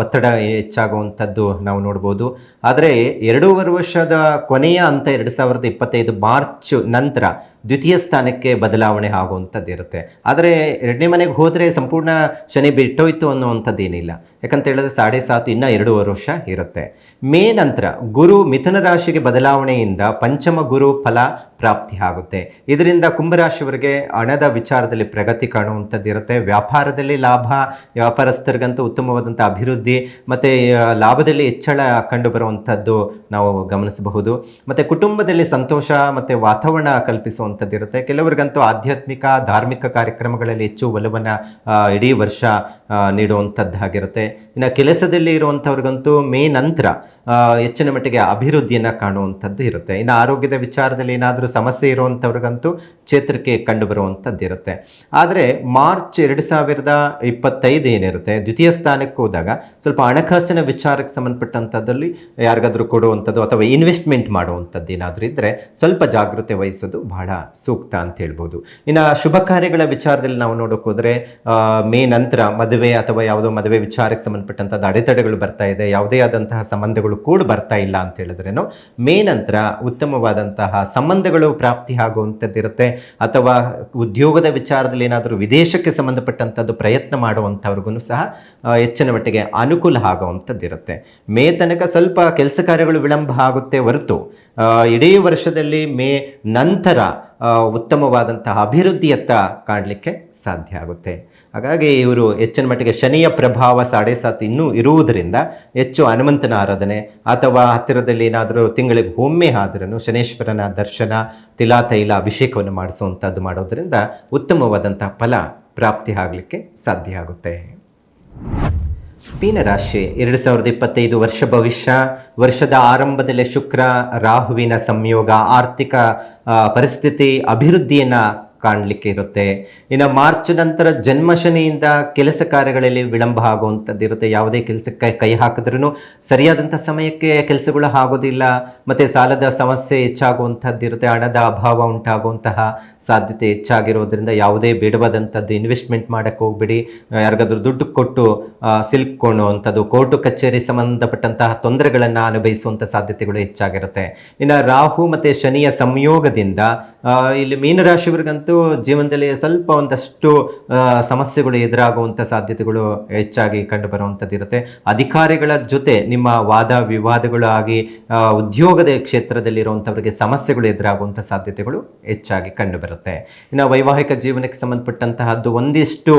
ಒತ್ತಡ ಹೆಚ್ಚಾಗುವಂಥದ್ದು ನಾವು ನೋಡ್ಬೋದು. ಆದರೆ ಎರಡೂವರೆ ವರ್ಷದ ಕೊನೆಯ ಹಂತ ಎರಡು ಸಾವಿರದ ಇಪ್ಪತ್ತೈದು ಮಾರ್ಚ್ ನಂತರ ದ್ವಿತೀಯ ಸ್ಥಾನಕ್ಕೆ ಬದಲಾವಣೆ ಆಗುವಂಥದ್ದು ಇರುತ್ತೆ. ಆದರೆ ಎರಡನೇ ಮನೆಗೆ ಹೋದರೆ ಸಂಪೂರ್ಣ ಶನಿ ಬಿಟ್ಟೋಯ್ತು ಅನ್ನುವಂಥದ್ದು ಏನಿಲ್ಲ ಯಾಕಂತ ಹೇಳಿದ್ರೆ ಸಾಡೆ ಸಾತು ಇನ್ನೂ ಎರಡೂವರೆ ವರ್ಷ ಇರುತ್ತೆ. ಮೇ ನಂತರ ಗುರು ಮಿಥುನ ರಾಶಿಗೆ ಬದಲಾವಣೆಯಿಂದ ಪಂಚಮ ಗುರು ಫಲ ಪ್ರಾಪ್ತಿ ಆಗುತ್ತೆ. ಇದರಿಂದ ಕುಂಭರಾಶಿಯವರಿಗೆ ಹಣದ ವಿಚಾರದಲ್ಲಿ ಪ್ರಗತಿ ಕಾಣುವಂಥದ್ದು ಇರುತ್ತೆ. ವ್ಯಾಪಾರದಲ್ಲಿ ಲಾಭ, ವ್ಯಾಪಾರಸ್ಥರಿಗಂತೂ ಉತ್ತಮವಾದಂಥ ಅಭಿವೃದ್ಧಿ, ಮತ್ತು ಲಾಭದಲ್ಲಿ ಹೆಚ್ಚಳ ಕಂಡು ಬರುವಂಥದ್ದು ನಾವು ಗಮನಿಸಬಹುದು. ಮತ್ತು, ಕುಟುಂಬದಲ್ಲಿ ಸಂತೋಷ, ಮತ್ತು ವಾತಾವರಣ ಕಲ್ಪಿಸುವಂಥದ್ದು ಇರುತ್ತೆ. ಕೆಲವರಿಗಂತೂ ಆಧ್ಯಾತ್ಮಿಕ, ಧಾರ್ಮಿಕ ಕಾರ್ಯಕ್ರಮಗಳಲ್ಲಿ ಹೆಚ್ಚು ಒಲವನ್ನು ಇಡೀ ವರ್ಷ ನೀಡುವಂಥದ್ದಾಗಿರುತ್ತೆ. ಇನ್ನು ಕೆಲಸದಲ್ಲಿ ಇರುವಂಥವ್ರಿಗಂತೂ ಮೇ ನಂತರ ಹೆಚ್ಚಿನ ಮಟ್ಟಿಗೆ ಅಭಿವೃದ್ಧಿಯನ್ನು ಕಾಣುವಂಥದ್ದು ಇರುತ್ತೆ. ಇನ್ನು ಆರೋಗ್ಯದ ವಿಚಾರದಲ್ಲಿ ಏನಾದರೂ ಸಮಸ್ಯೆ ಇರುವಂಥವ್ರಿಗಂತೂ ಚೇತರಿಕೆ ಕಂಡು ಬರುವಂಥದ್ದು ಇರುತ್ತೆ. ಆದರೆ ಮಾರ್ಚ್ ಎರಡು ಸಾವಿರದ ಇಪ್ಪತ್ತೈದು ಏನಿರುತ್ತೆ, ದ್ವಿತೀಯ ಸ್ಥಾನಕ್ಕೆ ಹೋದಾಗ ಸ್ವಲ್ಪ ಹಣಕಾಸಿನ ವಿಚಾರಕ್ಕೆ ಸಂಬಂಧಪಟ್ಟಂಥದ್ದಲ್ಲಿ ಯಾರಿಗಾದರೂ ಕೊಡುವಂಥದ್ದು ಅಥವಾ ಇನ್ವೆಸ್ಟ್ಮೆಂಟ್ ಮಾಡುವಂಥದ್ದು ಏನಾದರೂ ಇದ್ದರೆ ಸ್ವಲ್ಪ ಜಾಗೃತೆ ವಹಿಸೋದು ಬಹಳ ಸೂಕ್ತ ಅಂತ ಹೇಳ್ಬೋದು. ಇನ್ನು ಶುಭ ಕಾರ್ಯಗಳ ವಿಚಾರದಲ್ಲಿ ನಾವು ನೋಡೋಕೆ ಹೋದರೆ ಮೇ ನಂತರ ಮದುವೆ ಅಥವಾ ಯಾವುದೋ ಮದುವೆ ವಿಚಾರಕ್ಕೆ ಸಂಬಂಧಪಟ್ಟಂಥದ್ದು ಅಡೆತಡೆಗಳು ಬರ್ತಾ ಇದೆ, ಯಾವುದೇ ಆದಂತಹ ಸಂಬಂಧಗಳು ಕೂಡ ಬರ್ತಾ ಇಲ್ಲ ಅಂತ ಹೇಳಿದ್ರೇನು ಮೇ ನಂತರ ಉತ್ತಮವಾದಂತಹ ಸಂಬಂಧಗಳು ಪ್ರಾಪ್ತಿ ಆಗುವಂಥದ್ದಿರುತ್ತೆ. ಅಥವಾ ಉದ್ಯೋಗದ ವಿಚಾರದಲ್ಲಿ ಏನಾದರೂ ವಿದೇಶಕ್ಕೆ ಸಂಬಂಧಪಟ್ಟಂಥದ್ದು ಪ್ರಯತ್ನ ಮಾಡುವಂಥವ್ರಿಗೂ ಸಹ ಹೆಚ್ಚಿನ ಮಟ್ಟಿಗೆ ಅನುಕೂಲ ಆಗುವಂಥದ್ದಿರುತ್ತೆ. ಮೇ ತನಕ ಸ್ವಲ್ಪ ಕೆಲಸ ಕಾರ್ಯಗಳು ವಿಳಂಬ ಆಗುತ್ತೆ ಹೊರತು ಇಡೀ ವರ್ಷದಲ್ಲಿ ಮೇ ನಂತರ ಉತ್ತಮವಾದಂತಹ ಅಭಿವೃದ್ಧಿಯತ್ತ ಕಾಣಲಿಕ್ಕೆ ಸಾಧ್ಯ ಆಗುತ್ತೆ. ಹಾಗಾಗಿ ಇವರು ಹೆಚ್ಚಿನ ಮಟ್ಟಿಗೆ ಶನಿಯ ಪ್ರಭಾವ ಸಾಡೆ ಸಾತ್ ಇನ್ನೂ ಇರುವುದರಿಂದ ಹೆಚ್ಚು ಹನುಮಂತನ ಆರಾಧನೆ ಅಥವಾ ಹತ್ತಿರದಲ್ಲಿ ಏನಾದರೂ ತಿಂಗಳಿಗೆ ಒಮ್ಮೆ ಆದ್ರೂ ಶನೇಶ್ವರನ ದರ್ಶನ ತಿಲಾ ತೈಲ ಅಭಿಷೇಕವನ್ನು ಮಾಡಿಸುವಂಥದ್ದು ಮಾಡೋದರಿಂದ ಉತ್ತಮವಾದಂಥ ಫಲ ಪ್ರಾಪ್ತಿ ಆಗಲಿಕ್ಕೆ ಸಾಧ್ಯ ಆಗುತ್ತೆ. ಮೀನರಾಶಿ ಎರಡು ಸಾವಿರದ ಇಪ್ಪತ್ತೈದು ವರ್ಷ ಭವಿಷ್ಯ. ವರ್ಷದ ಆರಂಭದಲ್ಲೇ ಶುಕ್ರ, ರಾಹುವಿನ ಸಂಯೋಗ, ಆರ್ಥಿಕ ಪರಿಸ್ಥಿತಿ, ಅಭಿವೃದ್ಧಿಯನ್ನು ಕಾಣಲಿಕ್ಕೆ ಇರುತ್ತೆ. ಇನ್ನು ಮಾರ್ಚ್ ನಂತರ ಜನ್ಮ ಶನಿಯಿಂದ ಕೆಲಸ ಕಾರ್ಯಗಳಲ್ಲಿ ವಿಳಂಬ ಆಗುವಂಥದ್ದು ಇರುತ್ತೆ ಯಾವುದೇ ಕೆಲಸಕ್ಕೆ ಕೈ ಹಾಕಿದ್ರೂ ಸರಿಯಾದಂಥ ಸಮಯಕ್ಕೆ ಕೆಲಸಗಳು ಆಗೋದಿಲ್ಲ. ಮತ್ತು ಸಾಲದ ಸಮಸ್ಯೆ ಹೆಚ್ಚಾಗುವಂಥದ್ದು ಇರುತ್ತೆ ಹಣದ ಅಭಾವ ಉಂಟಾಗುವಂತಹ ಸಾಧ್ಯತೆ ಹೆಚ್ಚಾಗಿರೋದ್ರಿಂದ ಯಾವುದೇ ಬೇಡವಾದಂಥದ್ದು ಇನ್ವೆಸ್ಟ್ಮೆಂಟ್ ಮಾಡೋಕ್ಕೆ ಹೋಗ್ಬಿಡಿ. ಯಾರಿಗಾದ್ರೂ ದುಡ್ಡು ಕೊಟ್ಟು ಸಿಲ್ಕೊಳ್ಳುವಂಥದ್ದು ಕೋರ್ಟು ಕಚೇರಿ ಸಂಬಂಧಪಟ್ಟಂತಹ ತೊಂದರೆಗಳನ್ನು ಅನುಭವಿಸುವಂಥ ಸಾಧ್ಯತೆಗಳು ಹೆಚ್ಚಾಗಿರುತ್ತೆ. ಇನ್ನು ರಾಹು ಮತ್ತು ಶನಿಯ ಸಂಯೋಗದಿಂದ ಇಲ್ಲಿ ಮೀನರಾಶಿಯವರಿಗಂತೂ ಜೀವನದಲ್ಲಿ ಸ್ವಲ್ಪ ಒಂದಷ್ಟು ಸಮಸ್ಯೆಗಳು ಎದುರಾಗುವಂಥ ಸಾಧ್ಯತೆಗಳು ಹೆಚ್ಚಾಗಿ ಕಂಡು ಬರುವಂಥದ್ದಿರುತ್ತೆ ಅಧಿಕಾರಿಗಳ ಜೊತೆ ನಿಮ್ಮ ವಾದ ವಿವಾದಗಳು ಆಗಿ ಉದ್ಯೋಗದ ಕ್ಷೇತ್ರದಲ್ಲಿರುವಂಥವರಿಗೆ ಸಮಸ್ಯೆಗಳು ಎದುರಾಗುವಂಥ ಸಾಧ್ಯತೆಗಳು ಹೆಚ್ಚಾಗಿ ಕಂಡು ಬರುತ್ತೆ ಇನ್ನು ವೈವಾಹಿಕ ಜೀವನಕ್ಕೆ ಸಂಬಂಧಪಟ್ಟಂತಹದ್ದು ಒಂದಿಷ್ಟು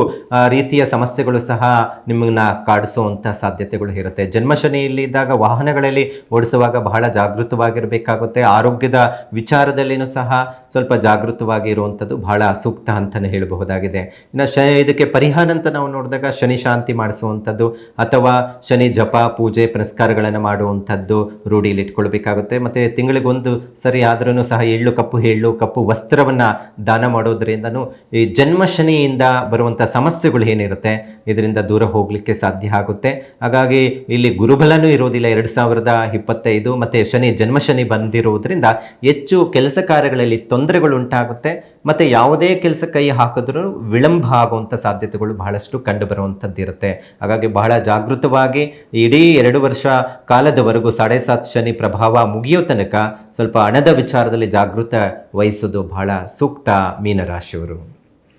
ರೀತಿಯ ಸಮಸ್ಯೆಗಳು ಸಹ ನಿಮ್ಮನ್ನ ಕಾಡಿಸುವಂಥ ಸಾಧ್ಯತೆಗಳು ಇರುತ್ತೆ. ಜನ್ಮಶನಿಯಲ್ಲಿ ಇದ್ದಾಗ ವಾಹನಗಳಲ್ಲಿ ಓಡಿಸುವಾಗ ಬಹಳ ಜಾಗೃತವಾಗಿರಬೇಕಾಗುತ್ತೆ. ಆರೋಗ್ಯದ ವಿಚಾರದಲ್ಲಿನೂ ಸಹ ಸ್ವಲ್ಪ ಜಾಗೃತವಾಗಿ ಇರುವಂಥದ್ದು ಬಹಳ ಸೂಕ್ತ ಅಂತಲೇ ಹೇಳಬಹುದಾಗಿದೆ. ಇನ್ನು ಶ ಇದಕ್ಕೆ ಪರಿಹಾರ ಅಂತ ನಾವು ನೋಡಿದಾಗ ಶನಿ ಶಾಂತಿ ಮಾಡಿಸುವಂಥದ್ದು ಅಥವಾ ಶನಿ ಜಪ, ಪೂಜೆ, ಪುನಸ್ಕಾರಗಳನ್ನು ಮಾಡುವಂಥದ್ದು ರೂಢಿಯಲ್ಲಿ ಇಟ್ಕೊಳ್ಬೇಕಾಗುತ್ತೆ. ಮತ್ತು ತಿಂಗಳಿಗೊಂದು ಸರಿ ಆದ್ರೂ ಸಹ ಎಳ್ಳು ಕಪ್ಪು ಎಳ್ಳು ಕಪ್ಪು ವಸ್ತ್ರವನ್ನು ದಾನ ಮಾಡೋದ್ರಿಂದನೂ ಈ ಜನ್ಮ ಶನಿಯಿಂದ ಬರುವಂಥ ಸಮಸ್ಯೆಗಳು ಏನಿರುತ್ತೆ, ಇದರಿಂದ ದೂರ ಹೋಗಲಿಕ್ಕೆ ಸಾಧ್ಯ ಆಗುತ್ತೆ. ಹಾಗಾಗಿ ಇಲ್ಲಿ ಗುರುಬಲನೂ ಇರೋದಿಲ್ಲ. ಎರಡು ಸಾವಿರದ ಇಪ್ಪತ್ತೈದು ಮತ್ತು ಶನಿ, ಜನ್ಮ ಶನಿ ಬಂದಿರುವುದರಿಂದ ಹೆಚ್ಚು ಕೆಲಸ ಕಾರ್ಯಗಳಲ್ಲಿ ತೊಂದರೆಗಳು ಉಂಟಾಗುತ್ತೆ ಮತ್ತು ಯಾವುದೇ ಕೆಲಸ ಕೈ ಹಾಕಿದ್ರೂ ವಿಳಂಬ ಆಗುವಂಥ ಸಾಧ್ಯತೆಗಳು ಬಹಳಷ್ಟು ಕಂಡು ಹಾಗಾಗಿ ಬಹಳ ಜಾಗೃತವಾಗಿ ಇಡೀ ಎರಡು ವರ್ಷ ಕಾಲದವರೆಗೂ ಸಾಡೆ ಸಾತ್ ಶನಿ ಪ್ರಭಾವ ಮುಗಿಯೋ ತನಕ ಸ್ವಲ್ಪ ಹಣದ ವಿಚಾರದಲ್ಲಿ ಜಾಗೃತ ವಹಿಸೋದು ಬಹಳ ಸೂಕ್ತ ಮೀನರಾಶಿಯವರು.